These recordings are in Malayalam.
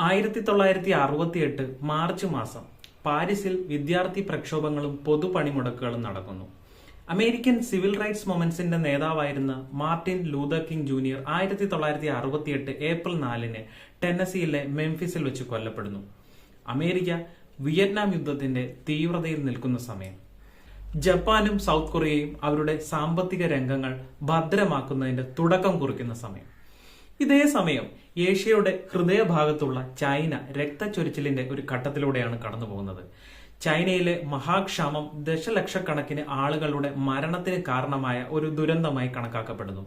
ആയിരത്തി തൊള്ളായിരത്തി അറുപത്തി എട്ട് മാർച്ച് മാസം പാരീസിൽ വിദ്യാർത്ഥി പ്രക്ഷോഭങ്ങളും പൊതുപണിമുടക്കുകളും നടക്കുന്നു. അമേരിക്കൻ സിവിൽ റൈറ്റ്സ് മൊമെന്റ്സിന്റെ നേതാവായിരുന്ന മാർട്ടിൻ ലൂതർ കിങ് ജൂനിയർ ആയിരത്തി തൊള്ളായിരത്തി അറുപത്തിയെട്ട് ഏപ്രിൽ നാലിന് ടെന്നസിയിലെ മെംഫിസിൽ വെച്ച് കൊല്ലപ്പെടുന്നു. അമേരിക്ക വിയറ്റ്നാം യുദ്ധത്തിന്റെ തീവ്രതയിൽ നിൽക്കുന്ന സമയം. ജപ്പാനും സൗത്ത് കൊറിയയും അവരുടെ സാമ്പത്തിക രംഗങ്ങൾ ഭദ്രമാക്കുന്നതിന്റെ തുടക്കം കുറിക്കുന്ന സമയം. ഇതേ സമയം ഏഷ്യയുടെ ഹൃദയഭാഗത്തുള്ള ചൈന രക്തച്ചൊരിച്ചിലിന്റെ ഒരു ഘട്ടത്തിലൂടെയാണ് കടന്നുപോകുന്നത്. ചൈനയിലെ മഹാക്ഷാമം ദശലക്ഷക്കണക്കിന് ആളുകളുടെ മരണത്തിന് കാരണമായ ഒരു ദുരന്തമായി കണക്കാക്കപ്പെടുന്നു.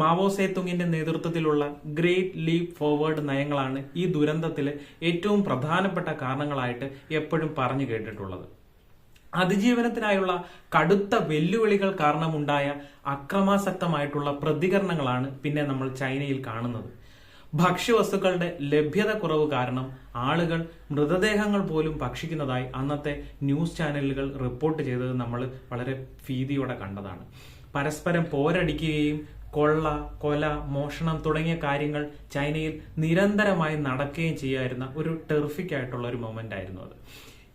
മാവോ സേത്തുങ്ങിന്റെ നേതൃത്വത്തിലുള്ള ഗ്രേറ്റ് ലീപ് ഫോർവേഡ് നയങ്ങളാണ് ഈ ദുരന്തത്തിലെ ഏറ്റവും പ്രധാനപ്പെട്ട കാരണങ്ങളായിട്ട് എപ്പോഴും പറഞ്ഞു കേട്ടിട്ടുള്ളത്. അതിജീവനത്തിനായുള്ള കടുത്ത വെല്ലുവിളികൾ കാരണമുണ്ടായ അക്രമാസക്തമായിട്ടുള്ള പ്രതികരണങ്ങളാണ് പിന്നെ നമ്മൾ ചൈനയിൽ കാണുന്നത്. ഭക്ഷ്യവസ്തുക്കളുടെ ലഭ്യത കുറവ് കാരണം ആളുകൾ മൃതദേഹങ്ങൾ പോലും ഭക്ഷിക്കുന്നതായി അന്നത്തെ ന്യൂസ് ചാനലുകൾ റിപ്പോർട്ട് ചെയ്തത് നമ്മൾ വളരെ ഭീതിയോടെ കണ്ടതാണ്. പരസ്പരം പോരടിക്കുകയും കൊള്ള കൊല മോഷണം തുടങ്ങിയ കാര്യങ്ങൾ ചൈനയിൽ നിരന്തരമായി നടക്കുകയും ചെയ്യായിരുന്ന ഒരു ടെറിഫിക് ആയിട്ടുള്ള ഒരു മൊമെന്റ് ആയിരുന്നു അത്.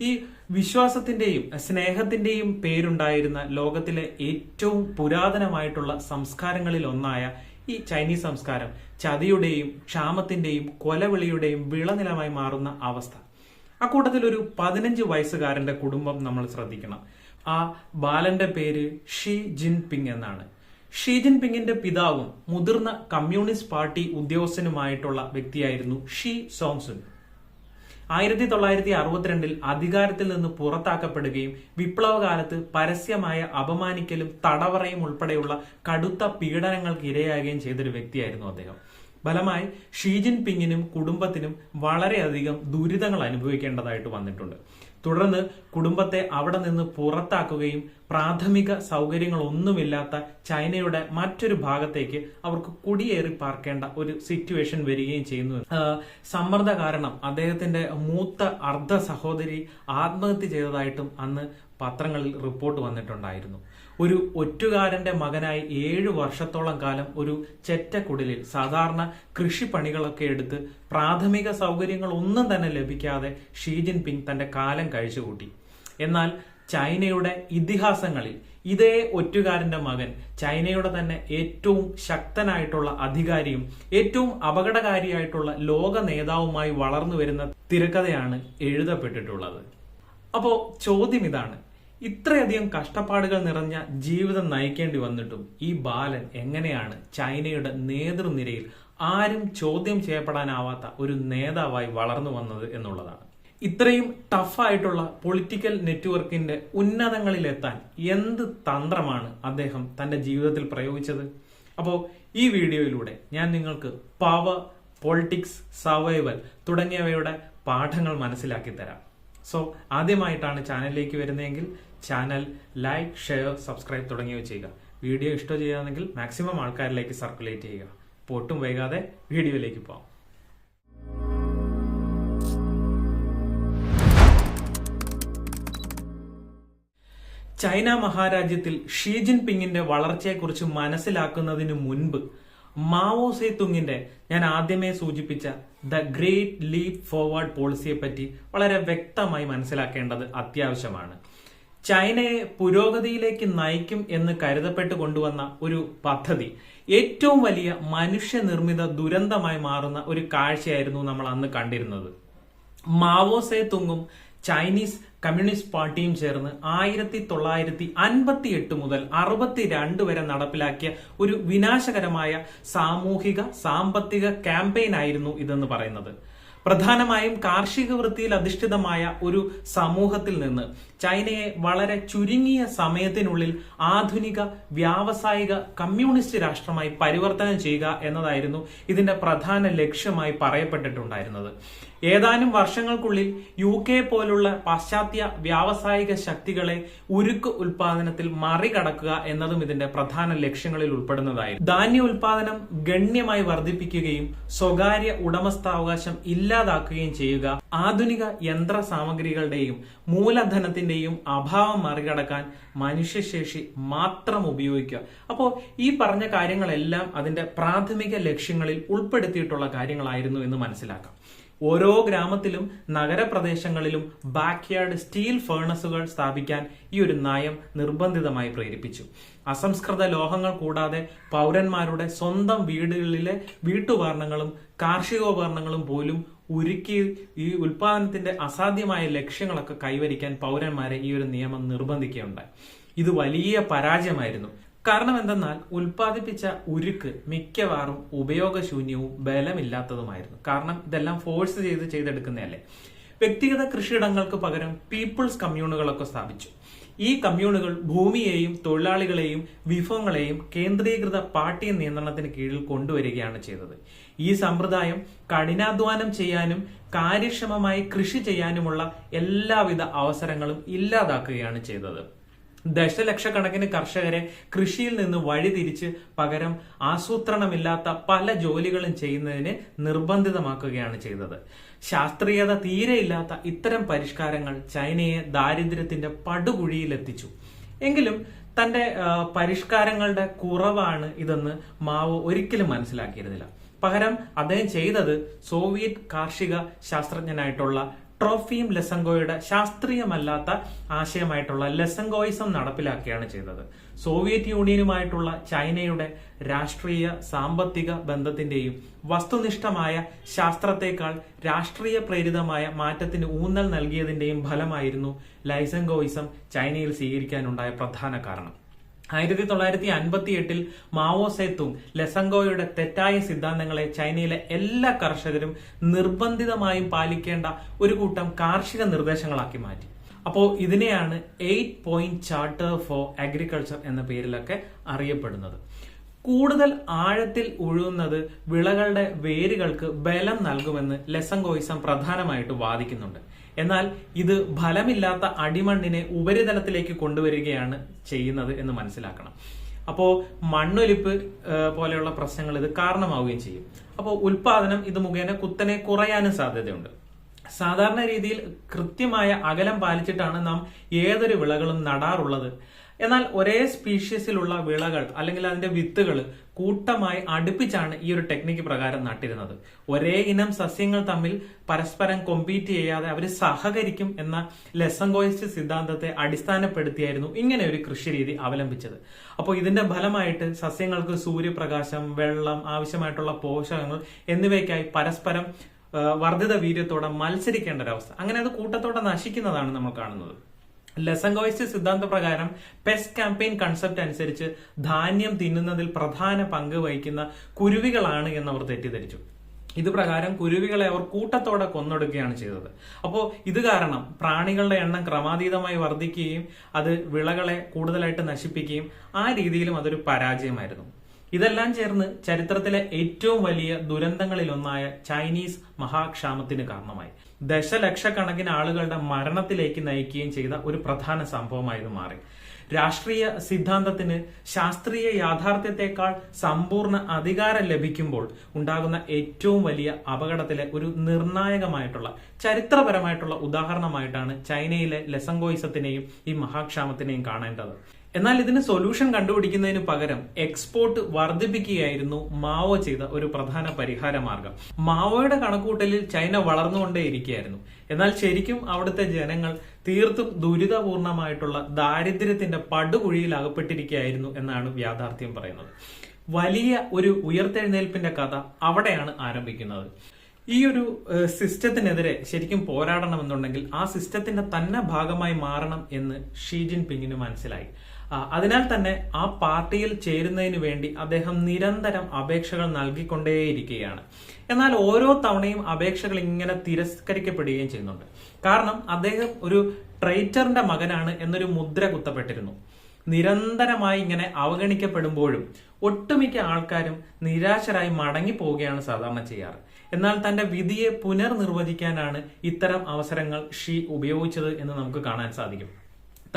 ഈ വിശ്വാസത്തിന്റെയും സ്നേഹത്തിന്റെയും പേരുണ്ടായിരുന്ന ലോകത്തിലെ ഏറ്റവും പുരാതനമായിട്ടുള്ള സംസ്കാരങ്ങളിൽ ഒന്നായ ഈ ചൈനീസ് സംസ്കാരം ചതിയുടെയും ക്ഷാമത്തിന്റെയും കൊലവിളിയുടെയും വിളനിലമായി മാറുന്ന അവസ്ഥ. അക്കൂട്ടത്തിൽ ഒരു പതിനഞ്ച് വയസ്സുകാരന്റെ കുടുംബം നമ്മൾ ശ്രദ്ധിക്കണം. ആ ബാലന്റെ പേര് ഷി ജിൻ പിങ് എന്നാണ്. ഷി ജിൻ പിങ്ങിന്റെ പിതാവും മുതിർന്ന കമ്മ്യൂണിസ്റ്റ് പാർട്ടി ഉദ്യോഗസ്ഥനുമായിട്ടുള്ള വ്യക്തിയായിരുന്നു ഷി സോങ്സുൻ. ആയിരത്തി തൊള്ളായിരത്തി അറുപത്തിരണ്ടിൽ അധികാരത്തിൽ നിന്ന് പുറത്താക്കപ്പെടുകയും വിപ്ലവകാലത്ത് പരസ്യമായ അപമാനിക്കലും തടവറയും ഉൾപ്പെടെയുള്ള കടുത്ത പീഡനങ്ങൾക്ക് ഇരയാകുകയും ചെയ്തൊരു വ്യക്തിയായിരുന്നു അദ്ദേഹം. ഫലമായി ഷീജിൻ പിങ്ങിനും കുടുംബത്തിനും വളരെയധികം ദുരിതങ്ങൾ അനുഭവിക്കേണ്ടതായിട്ട് വന്നിട്ടുണ്ട്. തുടർന്ന് കുടുംബത്തെ അവിടെ നിന്ന് പുറത്താക്കുകയും പ്രാഥമിക സൗകര്യങ്ങളൊന്നുമില്ലാത്ത ചൈനയുടെ മറ്റൊരു ഭാഗത്തേക്ക് അവർക്ക് കുടിയേറി പാർക്കേണ്ട ഒരു സിറ്റുവേഷൻ വരികയും ചെയ്യുന്നു. സമ്മർദ്ദ കാരണം അദ്ദേഹത്തിന്റെ മൂത്ത അർദ്ധ സഹോദരി ആത്മഹത്യ ചെയ്തതായിട്ടും അന്ന് പത്രങ്ങളിൽ റിപ്പോർട്ട് വന്നിട്ടുണ്ടായിരുന്നു. ഒരു ഒറ്റുകാരന്റെ മകനായി ഏഴു വർഷത്തോളം കാലം ഒരു ചെറ്റക്കുടലിൽ സാധാരണ കൃഷിപ്പണികളൊക്കെ എടുത്ത് പ്രാഥമിക സൗകര്യങ്ങൾ ഒന്നും തന്നെ ലഭിക്കാതെ ഷീ ജിൻ പിങ് തന്റെ കാലം കഴിച്ചുകൂട്ടി. എന്നാൽ ചൈനയുടെ ഇതിഹാസങ്ങളിൽ ഇതേ ഒറ്റുകാരന്റെ മകൻ ചൈനയുടെ തന്നെ ഏറ്റവും ശക്തനായിട്ടുള്ള അധികാരിയും ഏറ്റവും അപകടകാരിയായിട്ടുള്ള ലോക നേതാവുമായി വളർന്നു വരുന്ന തിരക്കഥയാണ് എഴുതപ്പെട്ടിട്ടുള്ളത്. അപ്പോ ചോദ്യം ഇതാണ്. ഇത്രയധികം കഷ്ടപ്പാടുകൾ നിറഞ്ഞ ജീവിതം നയിക്കേണ്ടി വന്നിട്ടും ഈ ബാലൻ എങ്ങനെയാണ് ചൈനയുടെ നേതൃനിരയിൽ ആരും ചോദ്യം ചെയ്യപ്പെടാനാവാത്ത ഒരു നേതാവായി വളർന്നു വന്നത് എന്നുള്ളതാണ്. ഇത്രയും ടഫായിട്ടുള്ള പൊളിറ്റിക്കൽ നെറ്റ്വർക്കിന്റെ ഉന്നതങ്ങളിലെത്താൻ എന്ത് തന്ത്രമാണ് അദ്ദേഹം തന്റെ ജീവിതത്തിൽ പ്രയോഗിച്ചത്? അപ്പോൾ ഈ വീഡിയോയിലൂടെ ഞാൻ നിങ്ങൾക്ക് പവർ പൊളിറ്റിക്സ് സർവൈവൽ തുടങ്ങിയവയുടെ പാഠങ്ങൾ മനസ്സിലാക്കി തരാം. സോ ആദ്യമായിട്ടാണ് ചാനലിലേക്ക് വരുന്നതെങ്കിൽ ചാനൽ ലൈക്ക് ഷെയർ സബ്സ്ക്രൈബ് തുടങ്ങിയവ ചെയ്യുക. വീഡിയോ ഇഷ്ടം ചെയ്യുകയാണെങ്കിൽ മാക്സിമം ആൾക്കാരിലേക്ക് സർക്കുലേറ്റ് ചെയ്യുക. ഒട്ടും വൈകാതെ വീഡിയോയിലേക്ക് പോകാം ചൈന മഹാരാജ്യത്തിൽ ഷീ ജിൻ പിങ്ങിന്റെ വളർച്ചയെക്കുറിച്ച് മനസ്സിലാക്കുന്നതിന് മുൻപ് മാവോ സേതുങ്ങിന്റെ ഞാൻ ആദ്യമേ സൂചിപ്പിച്ച ദ ഗ്രേറ്റ് ലീപ് ഫോർവേഡ് പോളിസിയെ പറ്റി വളരെ വ്യക്തമായി മനസ്സിലാക്കേണ്ടത് അത്യാവശ്യമാണ്. ചൈനയെ പുരോഗതിയിലേക്ക് നയിക്കും എന്ന് കരുതപ്പെട്ട് കൊണ്ടുവന്ന ഒരു പദ്ധതി. ഏറ്റവും വലിയ മനുഷ്യനിർമ്മിത ദുരന്തമായി മാറുന്ന ഒരു കാഴ്ചയായിരുന്നു നമ്മൾ അന്ന് കണ്ടിരുന്നത്. മാവോ സേ തുങ്ങും ചൈനീസ് കമ്മ്യൂണിസ്റ്റ് പാർട്ടിയും ചേർന്ന് ആയിരത്തി തൊള്ളായിരത്തി അൻപത്തി എട്ട് മുതൽ അറുപത്തിരണ്ട് വരെ നടപ്പിലാക്കിയ ഒരു വിനാശകരമായ സാമൂഹിക സാമ്പത്തിക ക്യാമ്പയിൻ ആയിരുന്നു ഇതെന്ന് പറയുന്നത്. പ്രധാനമായും കാർഷിക വൃത്തിയിൽ അധിഷ്ഠിതമായ ഒരു സമൂഹത്തിൽ നിന്ന് ചൈനയെ വളരെ ചുരുങ്ങിയ സമയത്തിനുള്ളിൽ ആധുനിക വ്യാവസായിക കമ്മ്യൂണിസ്റ്റ് രാഷ്ട്രമായി പരിവർത്തനം ചെയ്യുക എന്നതായിരുന്നു ഇതിന്റെ പ്രധാന ലക്ഷ്യമായി പറയപ്പെട്ടിട്ടുണ്ടായിരുന്നത്. ഏതാനും വർഷങ്ങൾക്കുള്ളിൽ യു കെ പോലുള്ള പാശ്ചാത്യ വ്യാവസായിക ശക്തികളെ ഉരുക്ക് ഉൽപാദനത്തിൽ മറികടക്കുക എന്നതും ഇതിന്റെ പ്രധാന ലക്ഷ്യങ്ങളിൽ ഉൾപ്പെടുന്നതായിരുന്നു. ധാന്യ ഉൽപാദനം ഗണ്യമായി വർദ്ധിപ്പിക്കുകയും സ്വകാര്യ ഉടമസ്ഥാവകാശം ഇല്ലാതാക്കുകയും ചെയ്യുക ആധുനിക യന്ത്ര സാമഗ്രികളുടെയും മൂലധനത്തിന്റെയും അഭാവം മറികടക്കാൻ മനുഷ്യശേഷി മാത്രം ഉപയോഗിക്കുക. അപ്പോൾ ഈ പറഞ്ഞ കാര്യങ്ങളെല്ലാം അതിന്റെ പ്രാഥമിക ലക്ഷ്യങ്ങളിൽ ഉൾപ്പെടുത്തിയിട്ടുള്ള കാര്യങ്ങളായിരുന്നു എന്ന് മനസ്സിലാക്കാം. ഓരോ ഗ്രാമത്തിലും നഗരപ്രദേശങ്ങളിലും ബാക്ക്യാർഡ് സ്റ്റീൽ ഫേണസുകൾ സ്ഥാപിക്കാൻ ഈ ഒരു നയം നിർബന്ധിതമായി പ്രേരിപ്പിച്ചു. അസംസ്കൃത ലോഹങ്ങൾ കൂടാതെ പൗരന്മാരുടെ സ്വന്തം വീടുകളിലെ വീട്ടുപകരണങ്ങളും കാർഷികോപകരണങ്ങളും പോലും ഉരുക്കി ഈ ഉൽപാദനത്തിന്റെ അസാധ്യമായ ലക്ഷ്യങ്ങളൊക്കെ കൈവരിക്കാൻ പൗരന്മാരെ ഈ ഒരു നിയമം നിർബന്ധിക്കുകയുണ്ടായി. ഇത് വലിയ പരാജയമായിരുന്നു. കാരണം എന്തെന്നാൽ ഉൽപാദിപ്പിച്ച ഉരുക്ക് മിക്കവാറും ഉപയോഗശൂന്യവും ബലമില്ലാത്തതുമായിരുന്നു. കാരണം ഇതെല്ലാം ഫോഴ്സ് ചെയ്ത് ചെയ്തെടുക്കുന്നതല്ലേ. വ്യക്തിഗത കൃഷിയിടങ്ങൾക്ക് പകരം പീപ്പിൾസ് കമ്മ്യൂണുകളൊക്കെ സ്ഥാപിച്ചു. ഈ കമ്മ്യൂണുകൾ ഭൂമിയെയും തൊഴിലാളികളെയും വിഭവങ്ങളെയും കേന്ദ്രീകൃത പാർട്ടി നിയന്ത്രണത്തിന് കീഴിൽ കൊണ്ടുവരികയാണ് ചെയ്തത്. ഈ സമ്പ്രദായം കഠിനാധ്വാനം ചെയ്യാനും കാര്യക്ഷമമായി കൃഷി ചെയ്യാനുമുള്ള എല്ലാവിധ അവസരങ്ങളും ഇല്ലാതാക്കുകയാണ് ചെയ്തത്. ദശലക്ഷക്കണക്കിന് കർഷകരെ കൃഷിയിൽ നിന്ന് വഴിതിരിച്ച് പകരം ആസൂത്രണമില്ലാത്ത പല ജോലികളും ചെയ്യുന്നതിന് നിർബന്ധിതമാക്കുകയാണ് ചെയ്തത്. ശാസ്ത്രീയത തീരെയില്ലാത്ത ഇത്തരം പരിഷ്കാരങ്ങൾ ചൈനയെ ദാരിദ്ര്യത്തിന്റെ പടുകുഴിയിലെത്തിച്ചു. എങ്കിലും തന്റെ പരിഷ്കാരങ്ങളുടെ കുറവാണ് ഇതെന്ന് മാവോ ഒരിക്കലും മനസ്സിലാക്കിയിരുന്നില്ല. പകരം അദ്ദേഹം ചെയ്തത് സോവിയറ്റ് കാർഷിക ശാസ്ത്രജ്ഞനായിട്ടുള്ള ട്രോഫിയും ലെസങ്കോയുടെ ശാസ്ത്രീയമല്ലാത്ത ആശയമായിട്ടുള്ള ലെസങ്കോയിസം നടപ്പിലാക്കുകയാണ് ചെയ്തത്. സോവിയറ്റ് യൂണിയനുമായിട്ടുള്ള ചൈനയുടെ രാഷ്ട്രീയ സാമ്പത്തിക ബന്ധത്തിന്റെയും വസ്തുനിഷ്ഠമായ ശാസ്ത്രത്തെക്കാൾ രാഷ്ട്രീയ പ്രേരിതമായ മാറ്റത്തിന് ഊന്നൽ നൽകിയതിന്റെയും ഫലമായിരുന്നു ലൈസങ്കോയിസം ചൈനയിൽ സ്വീകരിക്കാനുണ്ടായ പ്രധാന കാരണം. ആയിരത്തി തൊള്ളായിരത്തി അൻപത്തി എട്ടിൽ മാവോ സേത്തും ലെസങ്കോയുടെ തെറ്റായ സിദ്ധാന്തങ്ങളെ ചൈനയിലെ എല്ലാ കർഷകരും നിർബന്ധിതമായും പാലിക്കേണ്ട ഒരു കൂട്ടം കാർഷിക നിർദ്ദേശങ്ങളാക്കി മാറ്റി. അപ്പോൾ ഇതിനെയാണ് eight point charter for agriculture എന്ന പേരിലൊക്കെ അറിയപ്പെടുന്നത്. കൂടുതൽ ആഴത്തിൽ ഉഴുന്നത് വിളകളുടെ വേരുകൾക്ക് ബലം നൽകുമെന്ന് ലെസങ്കോയിസം പ്രധാനമായിട്ട് വാദിക്കുന്നുണ്ട്. എന്നാൽ ഇത് ഫലമില്ലാത്ത അടിമണ്ണിനെ ഉപരിതലത്തിലേക്ക് കൊണ്ടുവരികയാണ് ചെയ്യുന്നത് എന്ന് മനസ്സിലാക്കണം. അപ്പോൾ മണ്ണൊലിപ്പ് പോലെയുള്ള പ്രശ്നങ്ങൾ ഇത് കാരണമാവുകയും ചെയ്യും. അപ്പോൾ ഉൽപാദനം ഇത് മുഖേന കുത്തനെ കുറയാനും സാധ്യതയുണ്ട്. സാധാരണ രീതിയിൽ കൃത്യമായ അകലം പാലിച്ചിട്ടാണ് നാം ഏതൊരു വിളകളും നടാറുള്ളത്. എന്നാൽ ഒരേ സ്പീഷ്യസിലുള്ള വിളകൾ അല്ലെങ്കിൽ അതിന്റെ വിത്തുകൾ കൂട്ടമായി അടുപ്പിച്ചാണ് ഈ ഒരു ടെക്നിക്ക് പ്രകാരം നട്ടിരുന്നത്. ഒരേ ഇനം സസ്യങ്ങൾ തമ്മിൽ പരസ്പരം കൊമ്പീറ്റ് ചെയ്യാതെ അവർ സഹകരിക്കും എന്ന ലെസങ്കോയിസ്റ്റ് സിദ്ധാന്തത്തെ അടിസ്ഥാനപ്പെടുത്തിയായിരുന്നു ഇങ്ങനെ ഒരു കൃഷി രീതി അവലംബിച്ചത്. അപ്പോൾ ഇതിന്റെ ഫലമായിട്ട് സസ്യങ്ങൾക്ക് സൂര്യപ്രകാശം വെള്ളം ആവശ്യമായിട്ടുള്ള പോഷകങ്ങൾ എന്നിവയ്ക്കായി പരസ്പരം വർദ്ധിത വീര്യത്തോടെ മത്സരിക്കേണ്ട ഒരവസ്ഥ. അങ്ങനെ അത് കൂട്ടത്തോടെ നശിക്കുന്നതാണ് നമ്മൾ കാണുന്നത്. ലെസങ്കോയിസ്റ്റ് സിദ്ധാന്ത പ്രകാരം പെസ്റ്റ് ക്യാമ്പയിൻ കൺസെപ്റ്റ് അനുസരിച്ച് ധാന്യം തിന്നുന്നതിൽ പ്രധാന പങ്ക് വഹിക്കുന്ന കുരുവികളാണ് എന്നവർ തെറ്റിദ്ധരിച്ചു. ഇത് പ്രകാരം കുരുവികളെ അവർ കൂട്ടത്തോടെ കൊന്നൊടുക്കുകയാണ് ചെയ്തത്. അപ്പോൾ ഇത് കാരണം പ്രാണികളുടെ എണ്ണം ക്രമാതീതമായി വർദ്ധിക്കുകയും അത് വിളകളെ കൂടുതലായിട്ട് നശിപ്പിക്കുകയും ആ രീതിയിലും അതൊരു പരാജയമായിരുന്നു. ഇതെല്ലാം ചേർന്ന് ചരിത്രത്തിലെ ഏറ്റവും വലിയ ദുരന്തങ്ങളിലൊന്നായ ചൈനീസ് മഹാക്ഷാമത്തിന് കാരണമായി. ദശലക്ഷക്കണക്കിന് ആളുകളുടെ മരണത്തിലേക്ക് നയിക്കുകയും ചെയ്ത ഒരു പ്രധാന സംഭവമായി ഇത് മാറി. രാഷ്ട്രീയ സിദ്ധാന്തത്തിന് ശാസ്ത്രീയ യാഥാർത്ഥ്യത്തെക്കാൾ സമ്പൂർണ അധികാരം ലഭിക്കുമ്പോൾ ഉണ്ടാകുന്ന ഏറ്റവും വലിയ അപകടത്തിലെ ഒരു നിർണായകമായിട്ടുള്ള ചരിത്രപരമായിട്ടുള്ള ഉദാഹരണമായിട്ടാണ് ചൈനയിലെ ലെസങ്കോയിസത്തിനെയും ഈ മഹാക്ഷാമത്തിനെയും കാണേണ്ടത്. എന്നാൽ ഇതിന് സൊല്യൂഷൻ കണ്ടുപിടിക്കുന്നതിന് പകരം എക്സ്പോർട്ട് വർദ്ധിപ്പിക്കുകയായിരുന്നു മാവോ ചെയ്ത ഒരു പ്രധാന പരിഹാര മാർഗം. മാവോയുടെ കണക്കൂട്ടലിൽ ചൈന വളർന്നുകൊണ്ടേയിരിക്കുകയായിരുന്നു എന്നാൽ ശരിക്കും അവിടുത്തെ ജനങ്ങൾ തീർത്തും ദുരിതപൂർണമായിട്ടുള്ള ദാരിദ്ര്യത്തിന്റെ പടുകുഴിയിൽ അകപ്പെട്ടിരിക്കുകയായിരുന്നു എന്നാണ് യാഥാർത്ഥ്യം പറയുന്നത്. വലിയ ഒരു ഉയർത്തെഴുന്നേൽപ്പിന്റെ കഥ അവിടെയാണ് ആരംഭിക്കുന്നത്. ഈ ഒരു സിസ്റ്റത്തിനെതിരെ ശരിക്കും പോരാടണമെന്നുണ്ടെങ്കിൽ ആ സിസ്റ്റത്തിന്റെ തന്നെ ഭാഗമായി മാറണം എന്ന് ഷീ ജിൻ പിങ്ങിന് മനസ്സിലായി. അതിനാൽ തന്നെ ആ പാർട്ടിയിൽ ചേരുന്നതിന് വേണ്ടി അദ്ദേഹം നിരന്തരം അപേക്ഷകൾ നൽകിക്കൊണ്ടേയിരിക്കുകയാണ്. എന്നാൽ ഓരോ തവണയും അപേക്ഷകൾ ഇങ്ങനെ തിരസ്കരിക്കപ്പെടുകയും ചെയ്യുന്നുണ്ട്. കാരണം അദ്ദേഹം ഒരു ട്രൈറ്ററിന്റെ മകനാണ് എന്നൊരു മുദ്ര കുത്തപ്പെട്ടിരുന്നു. നിരന്തരമായി ഇങ്ങനെ അവഗണിക്കപ്പെടുമ്പോഴും ഒട്ടുമിക്ക ആൾക്കാരും നിരാശരായി മടങ്ങി പോവുകയാണ് സാധാരണ ചെയ്യാറ്. എന്നാൽ തന്റെ വിധിയെ പുനർനിർവചിക്കാനാണ് ഇത്തരം അവസരങ്ങൾ ഷീ ഉപയോഗിച്ചത് എന്ന് നമുക്ക് കാണാൻ സാധിക്കും.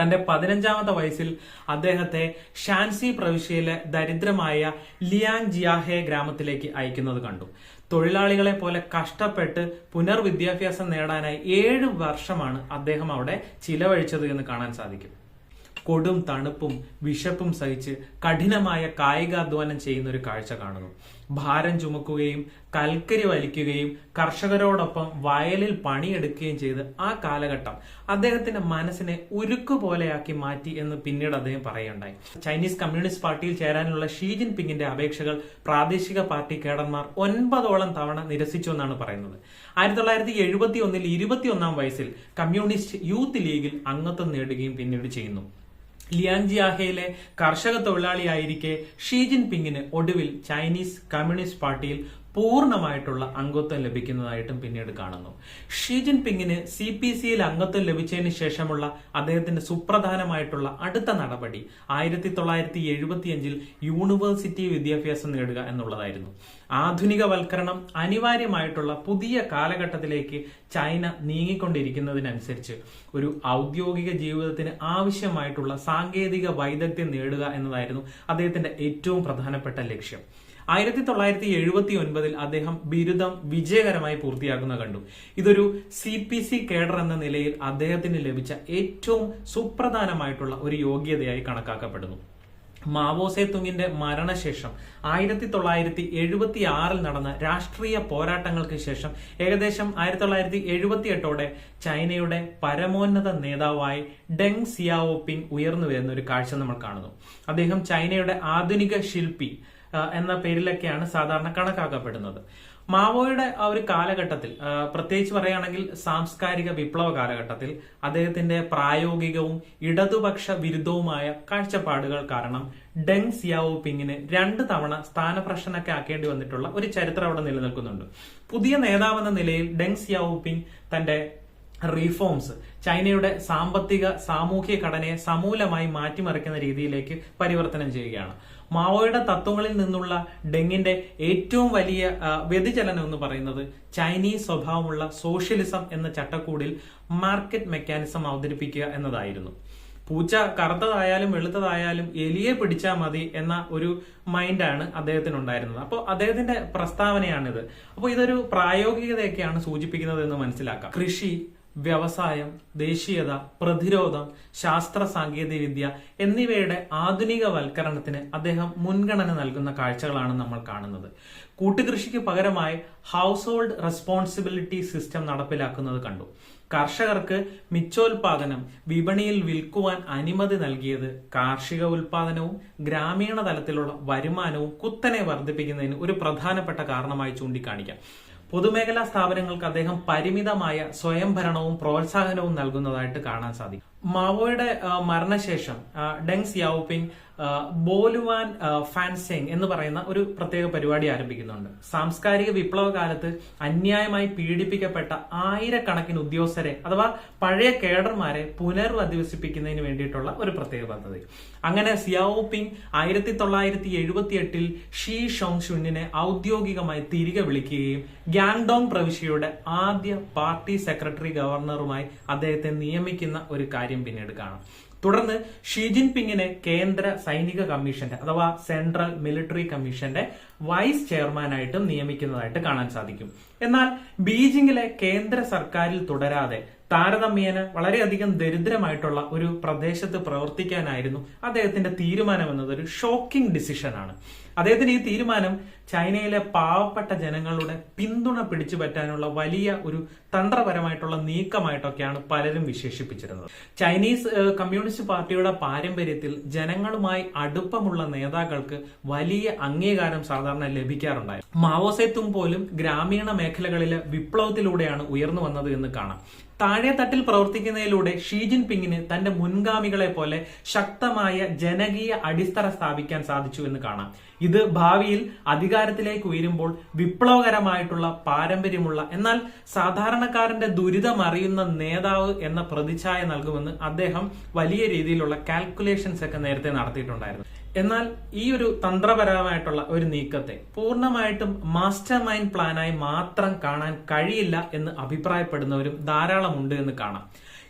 തന്റെ പതിനഞ്ചാമത്തെ വയസ്സിൽ അദ്ദേഹത്തെ ഷാൻസി പ്രവിശ്യയിലെ ദരിദ്രമായ ലിയാങ് ജിയാഹെ ഗ്രാമത്തിലേക്ക് അയക്കുന്നത് കണ്ടു. തൊഴിലാളികളെ പോലെ കഷ്ടപ്പെട്ട് പുനർവിദ്യാഭ്യാസം നേടാനായി ഏഴ് വർഷമാണ് അദ്ദേഹം അവിടെ ചിലവഴിച്ചത് എന്ന് കാണാൻ സാധിക്കും. കൊടും തണുപ്പും വിശപ്പും സഹിച്ച് കഠിനമായ കായികാധ്വാനം ചെയ്യുന്ന ഒരു കാഴ്ച കാണുന്നു. ഭാരം ചുമക്കുകയും കൽക്കരി വലിക്കുകയും കർഷകരോടൊപ്പം വയലിൽ പണിയെടുക്കുകയും ചെയ്ത് ആ കാലഘട്ടം അദ്ദേഹത്തിന്റെ മനസ്സിനെ ഉരുക്കുപോലെയാക്കി മാറ്റി എന്ന് പിന്നീട് അദ്ദേഹം പറയുണ്ടായി ചൈനീസ് കമ്മ്യൂണിസ്റ്റ് പാർട്ടിയിൽ ചേരാനുള്ള ഷീ ജിൻ പിങ്ങിന്റെ അപേക്ഷകൾ പ്രാദേശിക പാർട്ടി കേഡർമാർ ഒൻപതോളം തവണ നിരസിച്ചു എന്നാണ് പറയുന്നത്. ആയിരത്തി തൊള്ളായിരത്തി എഴുപത്തി ഒന്നിൽ ഇരുപത്തിയൊന്നാം വയസ്സിൽ കമ്മ്യൂണിസ്റ്റ് യൂത്ത് ലീഗിൽ അംഗത്വം നേടുകയും പിന്നീട് ചെയ്യുന്നു. ലിയാൻജിയാഹയിലെ കർഷക തൊഴിലാളിയായിരിക്കെ ഷീ ജിൻ പിങ്ങിന് ഒടുവിൽ ചൈനീസ് കമ്മ്യൂണിസ്റ്റ് പാർട്ടിയിൽ പൂർണമായിട്ടുള്ള അംഗത്വം ലഭിക്കുന്നതായിട്ടും പിന്നീട് കാണുന്നു. ഷീ ജിൻ പിങ്ങിന് സി പി സിയിൽ അംഗത്വം ലഭിച്ചതിന് ശേഷമുള്ള അദ്ദേഹത്തിന്റെ സുപ്രധാനമായിട്ടുള്ള അടുത്ത നടപടി ആയിരത്തി തൊള്ളായിരത്തി എഴുപത്തിയഞ്ചിൽ യൂണിവേഴ്സിറ്റി വിദ്യാഭ്യാസം നേടുക എന്നുള്ളതായിരുന്നു. ആധുനികവൽക്കരണം അനിവാര്യമായിട്ടുള്ള പുതിയ കാലഘട്ടത്തിലേക്ക് ചൈന നീങ്ങിക്കൊണ്ടിരിക്കുന്നതിനനുസരിച്ച് ഒരു ഔദ്യോഗിക ജീവിതത്തിന് ആവശ്യമായിട്ടുള്ള സാങ്കേതിക വൈദഗ്ധ്യം നേടുക എന്നതായിരുന്നു അദ്ദേഹത്തിന്റെ ഏറ്റവും പ്രധാനപ്പെട്ട ലക്ഷ്യം. ആയിരത്തി തൊള്ളായിരത്തി എഴുപത്തി ഒൻപതിൽ അദ്ദേഹം ബിരുദം വിജയകരമായി പൂർത്തിയാക്കുന്ന കണ്ടു. ഇതൊരു സി പി സി കേഡർ എന്ന നിലയിൽ അദ്ദേഹത്തിന് ലഭിച്ച ഏറ്റവും സുപ്രധാനമായിട്ടുള്ള ഒരു യോഗ്യതയായി കണക്കാക്കപ്പെടുന്നു. മാവോസെ തുങ്ങിന്റെ മരണശേഷം ആയിരത്തി തൊള്ളായിരത്തി എഴുപത്തി ആറിൽ നടന്ന രാഷ്ട്രീയ പോരാട്ടങ്ങൾക്ക് ശേഷം ഏകദേശം ആയിരത്തി തൊള്ളായിരത്തി എഴുപത്തി എട്ടോടെ ചൈനയുടെ പരമോന്നത നേതാവായി ഡെങ് സിയാവോപിങ് ഉയർന്നു വരുന്ന ഒരു കാഴ്ച നമ്മൾ കാണുന്നു. അദ്ദേഹം ചൈനയുടെ ആധുനിക ശില്പി എന്ന പേരിലൊക്കെയാണ് സാധാരണ കണക്കാക്കപ്പെടുന്നത്. മാവോയുടെ ആ ഒരു കാലഘട്ടത്തിൽ പ്രത്യേകിച്ച് പറയുകയാണെങ്കിൽ സാംസ്കാരിക വിപ്ലവ കാലഘട്ടത്തിൽ അദ്ദേഹത്തിന്റെ പ്രായോഗികവും ഇടതുപക്ഷ വിരുദ്ധവുമായ കാഴ്ചപ്പാടുകൾ കാരണം ഡെങ് സിയാവോ പിങ്ങിന് രണ്ട് തവണ സ്ഥാനപ്രശ്നൊക്കെ ആക്കേണ്ടി വന്നിട്ടുള്ള ഒരു ചരിത്രം അവിടെ നിലനിൽക്കുന്നുണ്ട്. പുതിയ നേതാവെന്ന നിലയിൽ ഡെങ് സിയാവോ പിങ് തന്റെ റീഫോംസ് ചൈനയുടെ സാമ്പത്തിക സാമൂഹ്യ ഘടനയെ സമൂലമായി മാറ്റിമറിക്കുന്ന രീതിയിലേക്ക് പരിവർത്തനം ചെയ്യുകയാണ്. മാവോയുടെ തത്വങ്ങളിൽ നിന്നുള്ള ഡെങ്ങിന്റെ ഏറ്റവും വലിയ വ്യതിചലനം എന്ന് പറയുന്നത് ചൈനീസ് സ്വഭാവമുള്ള സോഷ്യലിസം എന്ന ചട്ടക്കൂടിൽ മാർക്കറ്റ് മെക്കാനിസം അവതരിപ്പിക്കുക എന്നതായിരുന്നു. പൂച്ച കറുത്തതായാലും വെളുത്തതായാലും എലിയെ പിടിച്ചാൽ മതി എന്ന ഒരു മൈൻഡാണ് അദ്ദേഹത്തിന് ഉണ്ടായിരുന്നത് അപ്പോൾ അദ്ദേഹത്തിന്റെ പ്രസ്താവനയാണിത്. അപ്പോൾ ഇതൊരു പ്രായോഗികതയൊക്കെയാണ് സൂചിപ്പിക്കുന്നത് എന്ന് മനസ്സിലാക്കാം. കൃഷി വ്യവസായം ദേശീയത പ്രതിരോധം ശാസ്ത്ര സാങ്കേതിക വിദ്യ എന്നിവയുടെ ആധുനികവൽക്കരണത്തിന് അദ്ദേഹം മുൻഗണന നൽകുന്ന കാഴ്ചകളാണ് നമ്മൾ കാണുന്നത്. കൂട്ടുകൃഷിക്ക് പകരമായി ഹൗസ് ഹോൾഡ് റെസ്പോൺസിബിലിറ്റി സിസ്റ്റം നടപ്പിലാക്കുന്നത് കണ്ടു. കർഷകർക്ക് മിച്ചോൽപാദനം വിപണിയിൽ വിൽക്കുവാൻ അനുമതി നൽകിയത് കാർഷിക ഉൽപാദനവും ഗ്രാമീണ തലത്തിലുള്ള വരുമാനവും കുത്തനെ വർദ്ധിപ്പിക്കുന്നതിന് ഒരു പ്രധാനപ്പെട്ട കാരണമായി ചൂണ്ടിക്കാണിക്കാം. പൊതുമേഖലാ സ്ഥാപനങ്ങൾക്ക് അദ്ദേഹം പരിമിതമായ സ്വയംഭരണവും പ്രോത്സാഹനവും നൽകുന്നതായിട്ട് കാണാൻ സാധിക്കും. മാവോയുടെ മരണശേഷം ഡെങ് സിയാവുപിങ് ബോലുവാൻ ഫാൻസെങ് എന്ന് പറയുന്ന ഒരു പ്രത്യേക പരിപാടി ആരംഭിക്കുന്നുണ്ട്. സാംസ്കാരിക വിപ്ലവ കാലത്ത് അന്യായമായി പീഡിപ്പിക്കപ്പെട്ട ആയിരക്കണക്കിന് ഉദ്യോഗസ്ഥരെ അഥവാ പഴയ കേഡർമാരെ പുനർവധിവസിപ്പിക്കുന്നതിന് വേണ്ടിയിട്ടുള്ള ഒരു പ്രത്യേക പദ്ധതി. അങ്ങനെ സിയാവോപിങ് ആയിരത്തി തൊള്ളായിരത്തി എഴുപത്തി എട്ടിൽ ഷീ ഷോങ് ഷുന്നിനെ ഔദ്യോഗികമായി തിരികെ വിളിക്കുകയും ഗ്യാങ്ഡോങ് പ്രവിശ്യയുടെ ആദ്യ പാർട്ടി സെക്രട്ടറി ഗവർണറുമായി അദ്ദേഹത്തെ നിയമിക്കുന്ന ഒരു കാര്യം പിന്നീട് കാണാം. തുടർന്ന് ഷീ ജിൻ പിങ്ങിനെ കേന്ദ്ര സൈനിക കമ്മീഷന്റെ അഥവാ സെൻട്രൽ മിലിറ്ററി കമ്മീഷന്റെ വൈസ് ചെയർമാനായിട്ടും നിയമിക്കുന്നതായിട്ട് കാണാൻ സാധിക്കും. എന്നാൽ ബീജിംഗിലെ കേന്ദ്ര സർക്കാരിൽ തുടരാതെ താരതമ്യേന വളരെയധികം ദരിദ്രമായിട്ടുള്ള ഒരു പ്രദേശത്ത് പ്രവർത്തിക്കാനായിരുന്നു അദ്ദേഹത്തിന്റെ തീരുമാനം എന്നത് ഒരു ഷോക്കിംഗ് ഡിസിഷനാണ്. അദ്ദേഹത്തിന്റെ ഈ തീരുമാനം ചൈനയിലെ പാവപ്പെട്ട ജനങ്ങളുടെ പിന്തുണ പിടിച്ചു പറ്റാനുള്ള വലിയ ഒരു തന്ത്രപരമായിട്ടുള്ള നീക്കമായിട്ടൊക്കെയാണ് പലരും വിശേഷിപ്പിച്ചിരുന്നത്. ചൈനീസ് കമ്മ്യൂണിസ്റ്റ് പാർട്ടിയുടെ പാരമ്പര്യത്തിൽ ജനങ്ങളുമായി അടുപ്പമുള്ള നേതാക്കൾക്ക് വലിയ അംഗീകാരം സാധാരണ ലഭിക്കാറുണ്ടായിരുന്നു. മാവോസെ തുങ് പോലും ഗ്രാമീണ മേഖലകളിലെ വിപ്ലവത്തിലൂടെയാണ് ഉയർന്നു വന്നത് എന്ന് കാണാം. താഴെ തട്ടിൽ പ്രവർത്തിക്കുന്നതിലൂടെ ഷീ ജിൻ പിങ്ങിന് തന്റെ മുൻഗാമികളെ പോലെ ശക്തമായ ജനകീയ അടിത്തറ സ്ഥാപിക്കാൻ സാധിച്ചു എന്ന് കാണാം. ഇത് ഭാവിയിൽ അധികാരത്തിലേക്ക് ഉയരുമ്പോൾ വിപ്ലവകരമായിട്ടുള്ള പാരമ്പര്യമുള്ള എന്നാൽ സാധാരണക്കാരന്റെ ദുരിതം അറിയുന്ന നേതാവ് എന്ന പ്രതിച്ഛായ നൽകുമെന്ന് അദ്ദേഹം വലിയ രീതിയിലുള്ള കാൽക്കുലേഷൻസ് ഒക്കെ നേരത്തെ നടത്തിയിട്ടുണ്ടായിരുന്നു. എന്നാൽ ഈ ഒരു തന്ത്രപരമായിട്ടുള്ള ഒരു നീക്കത്തെ പൂർണമായിട്ടും മാസ്റ്റർ മൈൻഡ് പ്ലാനായി മാത്രം കാണാൻ കഴിയില്ല എന്ന് അഭിപ്രായപ്പെടുന്നവരും ധാരാളമുണ്ട് എന്ന് കാണാം.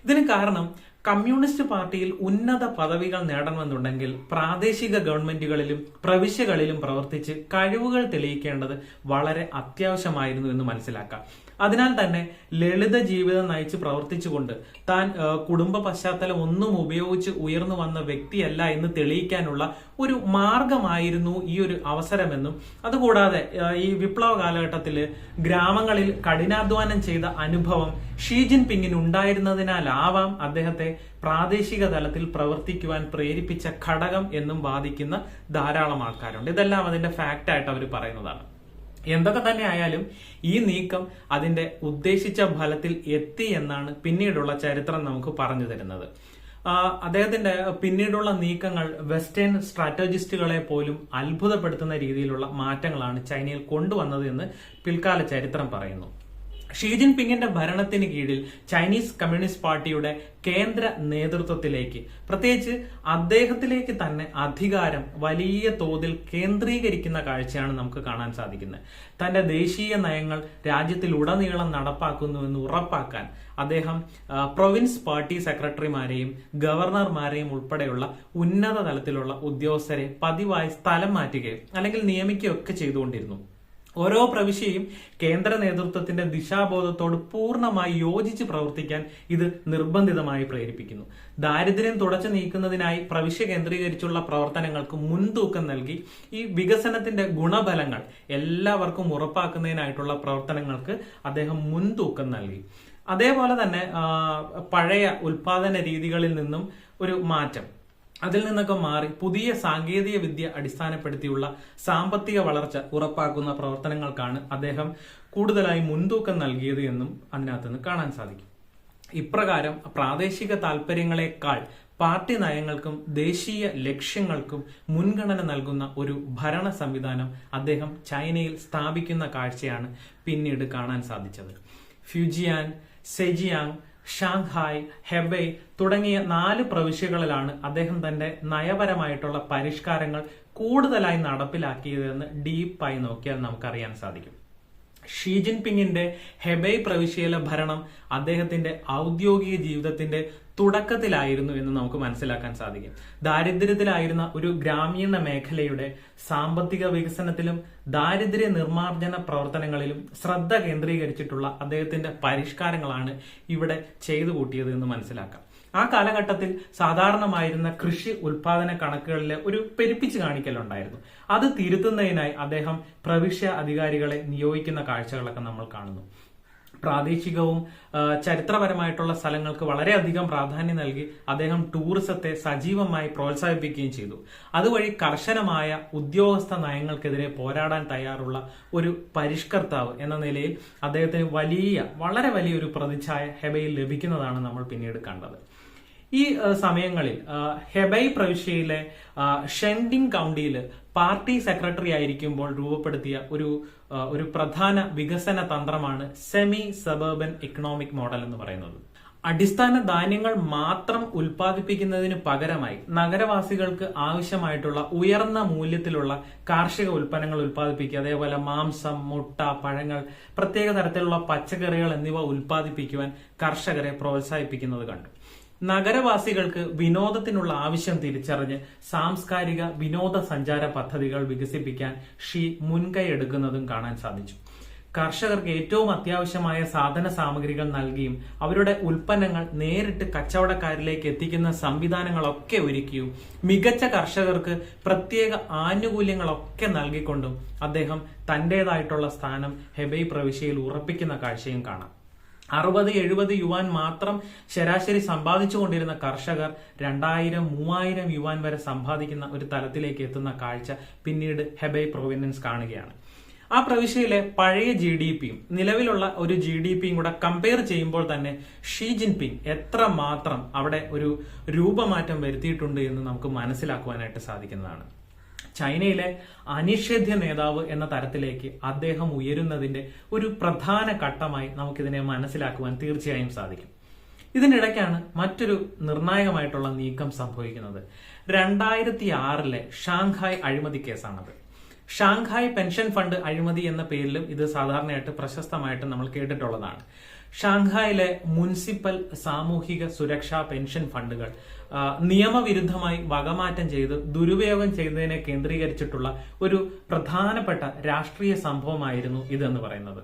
ഇതിന് കാരണം കമ്മ്യൂണിസ്റ്റ് പാർട്ടിയിൽ ഉന്നത പദവികൾ നേടണമെന്നുണ്ടെങ്കിൽ പ്രാദേശിക ഗവൺമെന്റുകളിലും പ്രവിശ്യകളിലും പ്രവർത്തിച്ച് കഴിവുകൾ തെളിയിക്കേണ്ടത് വളരെ അത്യാവശ്യമായിരുന്നു എന്ന് മനസ്സിലാക്കാം. അതിനാൽ തന്നെ ലളിത ജീവിതം നയിച്ച് പ്രവർത്തിച്ചുകൊണ്ട് താൻ കുടുംബ പശ്ചാത്തലം ഒന്നും ഉപയോഗിച്ച് ഉയർന്നു വന്ന വ്യക്തിയല്ല എന്ന് തെളിയിക്കാനുള്ള ഒരു മാർഗമായിരുന്നു ഈ ഒരു അവസരമെന്നും അതുകൂടാതെ ഈ വിപ്ലവ കാലഘട്ടത്തിൽ ഗ്രാമങ്ങളിൽ കഠിനാധ്വാനം ചെയ്ത അനുഭവം ഷീ ജിൻ പിങ്ങിന് ഉണ്ടായിരുന്നതിനാലാവാം അദ്ദേഹത്തെ പ്രാദേശിക തലത്തിൽ പ്രവർത്തിക്കുവാൻ പ്രേരിപ്പിച്ച ഘടകം എന്നും വാദിക്കുന്ന ധാരാളം ആൾക്കാരുണ്ട്. ഇതെല്ലാം അതിന്റെ ഫാക്റ്റായിട്ട് അവർ പറയുന്നതാണ്. എന്തൊക്കെ തന്നെ ആയാലും ഈ നീക്കം അതിന്റെ ഉദ്ദേശിച്ച ഫലത്തിൽ എത്തി എന്നാണ് പിന്നീടുള്ള ചരിത്രം നമുക്ക് പറഞ്ഞു തരുന്നത്. അദ്ദേഹത്തിന്റെ പിന്നീടുള്ള നീക്കങ്ങൾ വെസ്റ്റേൺ സ്ട്രാറ്റജിസ്റ്റുകളെ പോലും അത്ഭുതപ്പെടുത്തുന്ന രീതിയിലുള്ള മാറ്റങ്ങളാണ് ചൈനയിൽ കൊണ്ടുവന്നത് എന്ന് പിൽക്കാല ചരിത്രം പറയുന്നു. ഷീ ജിൻപിങ്ങിന്റെ ഭരണത്തിന് കീഴിൽ ചൈനീസ് കമ്മ്യൂണിസ്റ്റ് പാർട്ടിയുടെ കേന്ദ്ര നേതൃത്വത്തിലേക്ക് പ്രത്യേകിച്ച് അദ്ദേഹത്തിലേക്ക് തന്നെ അധികാരം വലിയ തോതിൽ കേന്ദ്രീകരിക്കുന്ന കാഴ്ചയാണ് നമുക്ക് കാണാൻ സാധിക്കുന്നത്. തന്റെ ദേശീയ നയങ്ങൾ രാജ്യത്തിൽ രാജ്യത്തിലുടനീളം നടപ്പാക്കുന്നുവെന്ന് ഉറപ്പാക്കാൻ അദ്ദേഹം പ്രൊവിൻസ് പാർട്ടി സെക്രട്ടറിമാരെയും ഗവർണർമാരെയും ഉൾപ്പെടെയുള്ള ഉന്നത തലത്തിലുള്ള ഉദ്യോഗസ്ഥരെ പതിവായി സ്ഥലം മാറ്റുകയും അല്ലെങ്കിൽ നിയമിക്കുകയൊക്കെ ചെയ്തുകൊണ്ടിരുന്നു. ഓരോ പ്രവിശ്യയും കേന്ദ്ര നേതൃത്വത്തിന്റെ ദിശാബോധത്തോട് പൂർണമായി യോജിച്ച് പ്രവർത്തിക്കാൻ ഇത് നിർബന്ധിതമായി പ്രേരിപ്പിക്കുന്നു. ദാരിദ്ര്യം തുടച്ചു നീക്കുന്നതിനായി പ്രവിശ്യ കേന്ദ്രീകരിച്ചുള്ള പ്രവർത്തനങ്ങൾക്ക് മുൻതൂക്കം നൽകി ഈ വികസനത്തിന്റെ ഗുണഫലങ്ങൾ എല്ലാവർക്കും ഉറപ്പാക്കുന്നതിനായിട്ടുള്ള പ്രവർത്തനങ്ങൾക്ക് അദ്ദേഹം മുൻതൂക്കം നൽകി. അതേപോലെ തന്നെ പഴയ ഉൽപാദന രീതികളിൽ നിന്നും ഒരു മാറ്റം. അതിൽ നിന്നൊക്കെ മാറി പുതിയ സാങ്കേതിക വിദ്യ അടിസ്ഥാനപ്പെടുത്തിയുള്ള സാമ്പത്തിക വളർച്ച ഉറപ്പാക്കുന്ന പ്രവർത്തനങ്ങൾക്കാണ് അദ്ദേഹം കൂടുതലായി മുൻതൂക്കം നൽകിയത് എന്നും അതിനകത്ത് നിന്ന് കാണാൻ സാധിക്കും. ഇപ്രകാരം പ്രാദേശിക താല്പര്യങ്ങളെക്കാൾ പാർട്ടി നയങ്ങൾക്കും ദേശീയ ലക്ഷ്യങ്ങൾക്കും മുൻഗണന നൽകുന്ന ഒരു ഭരണ സംവിധാനം അദ്ദേഹം ചൈനയിൽ സ്ഥാപിക്കുന്ന കാഴ്ചയാണ് പിന്നീട് കാണാൻ സാധിച്ചത്. ഫ്യൂജിയാൻ സെജിയാങ് ഷാങ്ഹായ് ഹെബൈ തുടങ്ങിയ നാല് പ്രവിശ്യകളിലാണ് അദ്ദേഹം തന്റെ നയപരമായിട്ടുള്ള പരിഷ്കാരങ്ങൾ കൂടുതലായി നടപ്പിലാക്കിയതെന്ന് ഡീപ്പായി നോക്കിയാൽ നമുക്കറിയാൻ സാധിക്കും. ഷീ ജിൻപിങ്ങിന്റെ ഹെബൈ പ്രവിശ്യയിലെ ഭരണം അദ്ദേഹത്തിന്റെ ഔദ്യോഗിക ജീവിതത്തിന്റെ തുടക്കത്തിലായിരുന്നു എന്ന് നമുക്ക് മനസ്സിലാക്കാൻ സാധിക്കും. ദാരിദ്ര്യത്തിലായിരുന്ന ഒരു ഗ്രാമീണ മേഖലയുടെ സാമ്പത്തിക വികസനത്തിലും ദാരിദ്ര്യ നിർമ്മാർജന പ്രവർത്തനങ്ങളിലും ശ്രദ്ധ കേന്ദ്രീകരിച്ചിട്ടുള്ള അദ്ദേഹത്തിന്റെ പരിഷ്കാരങ്ങളാണ് ഇവിടെ ചെയ്തു കൂട്ടിയത് എന്ന് മനസ്സിലാക്കാം. ആ കാലഘട്ടത്തിൽ സാധാരണമായിരുന്ന കൃഷി ഉൽപാദന കണക്കുകളിലെ ഒരു പെരുപ്പിച്ച് കാണിക്കലുണ്ടായിരുന്നു. അത് തിരുത്തുന്നതിനായി അദ്ദേഹം പ്രവിശ്യ അധികാരികളെ നിയോഗിക്കുന്ന കാഴ്ചകളൊക്കെ നമ്മൾ കാണുന്നു. പ്രാദേശികവും ചരിത്രപരമായിട്ടുള്ള സ്ഥലങ്ങൾക്ക് വളരെയധികം പ്രാധാന്യം നൽകി അദ്ദേഹം ടൂറിസത്തെ സജീവമായി പ്രോത്സാഹിപ്പിക്കുകയും ചെയ്തു. അതുവഴി കർശനമായ ഉദ്യോഗസ്ഥ നയങ്ങൾക്കെതിരെ പോരാടാൻ തയ്യാറുള്ള ഒരു പരിഷ്കർത്താവ് എന്ന നിലയിൽ അദ്ദേഹത്തിന് വലിയ വളരെ വലിയൊരു പ്രതിച്ഛായ ഹെബയിൽ ലഭിക്കുന്നതാണ് നമ്മൾ പിന്നീട് കണ്ടത്. ഈ സമയങ്ങളിൽ ഹെബൈ പ്രവിശ്യയിലെ ഷെൻഡിങ് കൗണ്ടിയിൽ പാർട്ടി സെക്രട്ടറി ആയിരിക്കുമ്പോൾ രൂപപ്പെടുത്തിയ ഒരു ഒരു പ്രധാന വികസന തന്ത്രമാണ് സെമി സബർബൻ ഇക്കണോമിക് മോഡൽ എന്ന് പറയുന്നത്. അടിസ്ഥാന ധാന്യങ്ങൾ മാത്രം ഉൽപ്പാദിപ്പിക്കുന്നതിന് പകരമായി നഗരവാസികൾക്ക് ആവശ്യമായിട്ടുള്ള ഉയർന്ന മൂല്യത്തിലുള്ള കാർഷിക ഉൽപ്പന്നങ്ങൾ ഉൽപ്പാദിപ്പിക്കുക അതേപോലെ മാംസം മുട്ട പഴങ്ങൾ പ്രത്യേക തരത്തിലുള്ള പച്ചക്കറികൾ എന്നിവ ഉൽപ്പാദിപ്പിക്കുവാൻ കർഷകരെ പ്രോത്സാഹിപ്പിക്കുന്നത് കണ്ടു. നഗരവാസികൾക്ക് വിനോദത്തിനുള്ള ആവശ്യം തിരിച്ചറിഞ്ഞ് സാംസ്കാരിക വിനോദ സഞ്ചാര പദ്ധതികൾ വികസിപ്പിക്കാൻ ഷീ മുൻകൈ എടുക്കുന്നതും കാണാൻ സാധിച്ചു. കർഷകർക്ക് ഏറ്റവും അത്യാവശ്യമായ സാധന സാമഗ്രികൾ നൽകിയും അവരുടെ ഉൽപ്പന്നങ്ങൾ നേരിട്ട് കച്ചവടക്കാരിലേക്ക് എത്തിക്കുന്ന സംവിധാനങ്ങളൊക്കെ ഒരുക്കിയും മികച്ച കർഷകർക്ക് പ്രത്യേക ആനുകൂല്യങ്ങളൊക്കെ നൽകിക്കൊണ്ടും അദ്ദേഹം തന്റേതായിട്ടുള്ള സ്ഥാനം ഹെബൈ പ്രവിശ്യയിൽ ഉറപ്പിക്കുന്ന കാഴ്ചയും കാണാം. അറുപത് എഴുപത് യുവാൻ മാത്രം ശരാശരി സമ്പാദിച്ചുകൊണ്ടിരുന്ന കർഷകർ രണ്ടായിരം മൂവായിരം യുവാൻ വരെ സമ്പാദിക്കുന്ന ഒരു തലത്തിലേക്ക് എത്തുന്ന കാഴ്ച പിന്നീട് ഹെബൈ പ്രൊവിനൻസ് കാണുകയാണ്. ആ പ്രവിശ്യയിലെ പഴയ ജി ഡി പിയും നിലവിലുള്ള ഒരു ജി ഡി പിയും കൂടെ കമ്പയർ ചെയ്യുമ്പോൾ തന്നെ ഷീ ജിൻപിങ് എത്ര മാത്രം അവിടെ ഒരു രൂപമാറ്റം വരുത്തിയിട്ടുണ്ട് എന്ന് നമുക്ക് മനസ്സിലാക്കുവാനായിട്ട് സാധിക്കുന്നതാണ്. ചൈനയിലെ അനിഷേധ്യ നേതാവ് എന്ന തരത്തിലേക്ക് അദ്ദേഹം ഉയരുന്നതിന്റെ ഒരു പ്രധാന ഘട്ടമായി നമുക്കിതിനെ മനസ്സിലാക്കുവാൻ തീർച്ചയായും സാധിക്കും. ഇതിനിടയ്ക്കാണ് മറ്റൊരു നിർണായകമായിട്ടുള്ള നീക്കം സംഭവിക്കുന്നത്. രണ്ടായിരത്തി ആറിലെ ഷാങ്ഹായ് അഴിമതി കേസാണത്. ഷാങ്ഹായ് പെൻഷൻ ഫണ്ട് അഴിമതി എന്ന പേരിലും ഇത് സാധാരണയായിട്ട് പ്രശസ്തമായിട്ട് നമ്മൾ കേട്ടിട്ടുള്ളതാണ്. ഷാങ്ഹായിലെ മുനിസിപ്പൽ സാമൂഹിക സുരക്ഷാ പെൻഷൻ ഫണ്ടുകൾ നിയമവിരുദ്ധമായി വകമാറ്റം ചെയ്ത് ദുരുപയോഗം ചെയ്തതിനെ കേന്ദ്രീകരിച്ചിട്ടുള്ള ഒരു പ്രധാനപ്പെട്ട രാഷ്ട്രീയ സംഭവമായിരുന്നു ഇതെന്ന് പറയുന്നത്.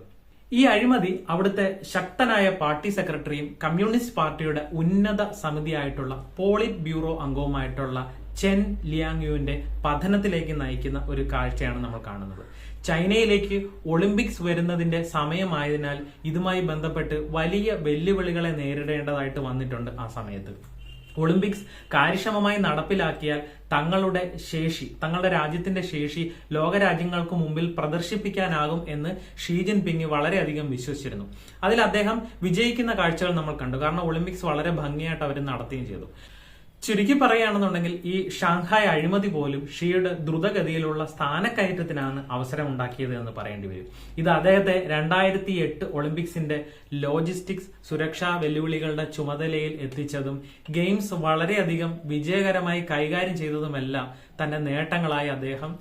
ഈ അഴിമതി അവിടുത്തെ ശക്തനായ പാർട്ടി സെക്രട്ടറിയും കമ്മ്യൂണിസ്റ്റ് പാർട്ടിയുടെ ഉന്നത സമിതിയായിട്ടുള്ള പോളിറ്റ് ബ്യൂറോ അംഗവുമായിട്ടുള്ള ചെൻ ലിയാങ്യുവിന്റെ പതനത്തിലേക്ക് നയിക്കുന്ന ഒരു കാഴ്ചയാണ് നമ്മൾ കാണുന്നത്. ചൈനയിലേക്ക് ഒളിമ്പിക്സ് വരുന്നതിന്റെ സമയമായതിനാൽ ഇതുമായി ബന്ധപ്പെട്ട് വലിയ വെല്ലുവിളികളെ നേരിടേണ്ടതായിട്ട് വന്നിട്ടുണ്ട് ആ സമയത്ത്. ഒളിമ്പിക്സ് കാര്യക്ഷമമായി നടപ്പിലാക്കിയാൽ തങ്ങളുടെ ശേഷി തങ്ങളുടെ രാജ്യത്തിന്റെ ശേഷി ലോകരാജ്യങ്ങൾക്ക് മുമ്പിൽ പ്രദർശിപ്പിക്കാനാകും എന്ന് ഷീ ജിൻപിങ് വളരെയധികം വിശ്വസിച്ചിരുന്നു. അതിൽ അദ്ദേഹം വിജയിക്കുന്ന കാഴ്ചകൾ നമ്മൾ കണ്ടു. കാരണം ഒളിമ്പിക്സ് വളരെ ഭംഗിയായിട്ട് അവർ നടത്തുകയും ചെയ്തു. ചുരുക്കി പറയുകയാണെന്നുണ്ടെങ്കിൽ ഈ ഷാങ്ഹായ് അഴിമതി പോലും ഷിയുടെ ദ്രുതഗതിയിലുള്ള സ്ഥാനക്കയറ്റത്തിനാണ് അവസരം ഉണ്ടാക്കിയത് എന്ന് പറയേണ്ടി വരും. ഇത് അദ്ദേഹത്തെ രണ്ടായിരത്തി എട്ട് ഒളിമ്പിക്സിന്റെ ലോജിസ്റ്റിക്സ് സുരക്ഷാ വെല്ലുവിളികളുടെ ചുമതലയിൽ എത്തിച്ചതും ഗെയിംസ് വളരെയധികം വിജയകരമായി കൈകാര്യം ചെയ്തതുമെല്ലാം തന്റെ നേട്ടങ്ങളായി അദ്ദേഹം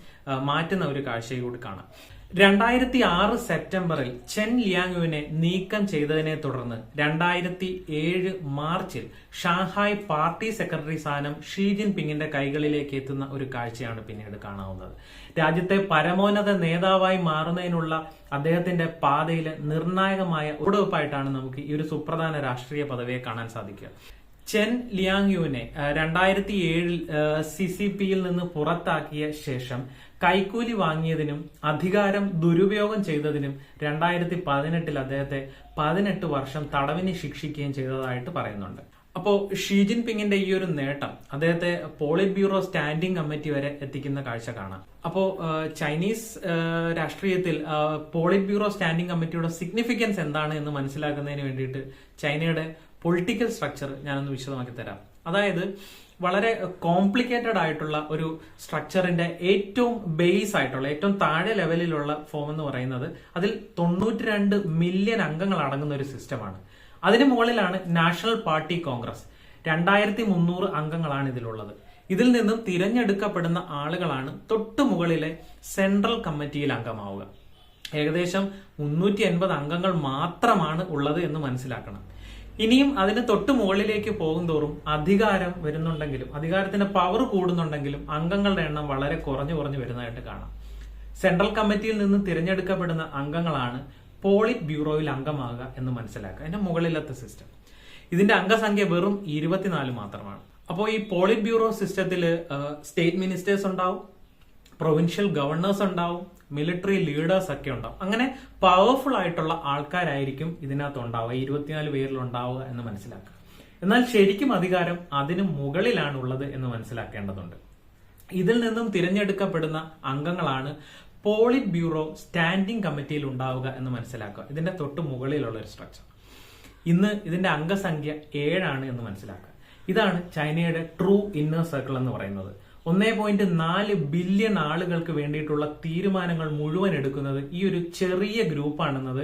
മാറ്റുന്ന ഒരു കാഴ്ചയിലൂടെ കാണാം. രണ്ടായിരത്തി ആറ് സെപ്റ്റംബറിൽ ചെൻ ലിയാങ്ങുവിനെ നീക്കം ചെയ്തതിനെ തുടർന്ന് രണ്ടായിരത്തി ഏഴ് മാർച്ചിൽ ഷാങ്ഹായ് പാർട്ടി സെക്രട്ടറി സ്ഥാനം ഷീ ജിൻ പിങ്ങിന്റെ കൈകളിലേക്ക് എത്തുന്ന ഒരു കാഴ്ചയാണ് പിന്നീട് കാണാവുന്നത്. രാജ്യത്തെ പരമോന്നത നേതാവായി മാറുന്നതിനുള്ള അദ്ദേഹത്തിന്റെ പാതയിലെ നിർണായകമായ ഉടവപ്പായിട്ടാണ് നമുക്ക് ഈ ഒരു സുപ്രധാന രാഷ്ട്രീയ പദവിയെ കാണാൻ സാധിക്കുക. ചെൻ ലിയാങ് യുവിനെ രണ്ടായിരത്തി ഏഴിൽ സി സി പിയിൽ നിന്ന് പുറത്താക്കിയ ശേഷം കൈക്കൂലി വാങ്ങിയതിനും അധികാരം ദുരുപയോഗം ചെയ്തതിനും രണ്ടായിരത്തി പതിനെട്ടിൽ അദ്ദേഹത്തെ പതിനെട്ട് വർഷം തടവിന് ശിക്ഷിക്കുകയും ചെയ്തതായിട്ട് പറയുന്നുണ്ട്. അപ്പോ ഷീ ജിൻപിങ്ങിന്റെ ഈ ഒരു നേട്ടം അദ്ദേഹത്തെ പോളിറ്റ് ബ്യൂറോ സ്റ്റാൻഡിംഗ് കമ്മിറ്റി വരെ എത്തിക്കുന്ന കാഴ്ച കാണാം. അപ്പോ ചൈനീസ് രാഷ്ട്രീയത്തിൽ പോളിറ്റ് ബ്യൂറോ സ്റ്റാൻഡിംഗ് കമ്മിറ്റിയുടെ സിഗ്നിഫിക്കൻസ് എന്താണ് എന്ന് മനസ്സിലാക്കുന്നതിന് വേണ്ടിയിട്ട് ചൈനയുടെ പൊളിറ്റിക്കൽ സ്ട്രക്ചർ ഞാനൊന്ന് വിശദമാക്കി തരാം. അതായത് വളരെ കോംപ്ലിക്കേറ്റഡ് ആയിട്ടുള്ള ഒരു സ്ട്രക്ചറിന്റെ ഏറ്റവും ബേസ് ആയിട്ടുള്ള ഏറ്റവും താഴെ ലെവലിലുള്ള ഫോം എന്ന് പറയുന്നത് അതിൽ തൊണ്ണൂറ്റി രണ്ട് മില്യൺ അംഗങ്ങൾ അടങ്ങുന്ന ഒരു സിസ്റ്റമാണ് അതിന് മുകളിലാണ് നാഷണൽ പാർട്ടി കോൺഗ്രസ് രണ്ടായിരത്തി മുന്നൂറ് അംഗങ്ങളാണ് ഇതിലുള്ളത്. ഇതിൽ നിന്നും തിരഞ്ഞെടുക്കപ്പെടുന്ന ആളുകളാണ് തൊട്ടു മുകളിലെ സെൻട്രൽ കമ്മിറ്റിയിൽ അംഗമാവുക. ഏകദേശം മുന്നൂറ്റി എൺപത് അംഗങ്ങൾ മാത്രമാണ് ഉള്ളത് എന്ന് മനസ്സിലാക്കണം. ഇനിയും അതിന് തൊട്ട് മുകളിലേക്ക് പോകുന്തോറും അധികാരം വരുന്നുണ്ടെങ്കിലും അധികാരത്തിന്റെ പവർ കൂടുന്നുണ്ടെങ്കിലും അംഗങ്ങളുടെ എണ്ണം വളരെ കുറഞ്ഞു കുറഞ്ഞു വരുന്നതായിട്ട് കാണാം. സെൻട്രൽ കമ്മിറ്റിയിൽ നിന്ന് തിരഞ്ഞെടുക്കപ്പെടുന്ന അംഗങ്ങളാണ് പോളിറ്റ് ബ്യൂറോയിൽ അംഗമാകുക എന്ന് മനസ്സിലാക്കുക. അതിന്റെ മുകളിലത്തെ സിസ്റ്റം ഇതിന്റെ അംഗസംഖ്യ വെറും ഇരുപത്തിനാല് മാത്രമാണ്. അപ്പോൾ ഈ പോളിറ്റ് ബ്യൂറോ സിസ്റ്റത്തിൽ സ്റ്റേറ്റ് മിനിസ്റ്റേഴ്സ് ഉണ്ടാവും പ്രൊവിൻഷ്യൽ ഗവർണേഴ്സ് ഉണ്ടാവും മിലിറ്ററി ലീഡേഴ്സ് ഒക്കെ ഉണ്ടാവും. അങ്ങനെ പവർഫുൾ ആയിട്ടുള്ള ആൾക്കാരായിരിക്കും ഇതിനകത്ത് ഉണ്ടാവുക ഇരുപത്തിനാല് പേരിൽ ഉണ്ടാവുക എന്ന് മനസ്സിലാക്കുക. എന്നാൽ ശരിക്കും അധികാരം അതിന് മുകളിലാണ് ഉള്ളത് എന്ന് മനസ്സിലാക്കേണ്ടതുണ്ട്. ഇതിൽ നിന്നും തിരഞ്ഞെടുക്കപ്പെടുന്ന അംഗങ്ങളാണ് പോളിറ്റ് ബ്യൂറോ സ്റ്റാൻഡിംഗ് കമ്മിറ്റിയിൽ ഉണ്ടാവുക എന്ന് മനസ്സിലാക്കുക. ഇതിന്റെ തൊട്ട് മുകളിലുള്ള ഒരു സ്ട്രക്ചർ ഇന്ന് ഇതിന്റെ അംഗസംഖ്യ ഏഴാണ് എന്ന് മനസ്സിലാക്കുക. ഇതാണ് ചൈനയുടെ ട്രൂ ഇന്നർ സർക്കിൾ എന്ന് പറയുന്നത്. ഒന്നേ പോയിന്റ് നാല് ബില്യൺ ആളുകൾക്ക് വേണ്ടിയിട്ടുള്ള തീരുമാനങ്ങൾ മുഴുവൻ എടുക്കുന്നത് ഈ ഒരു ചെറിയ ഗ്രൂപ്പാണെന്നത്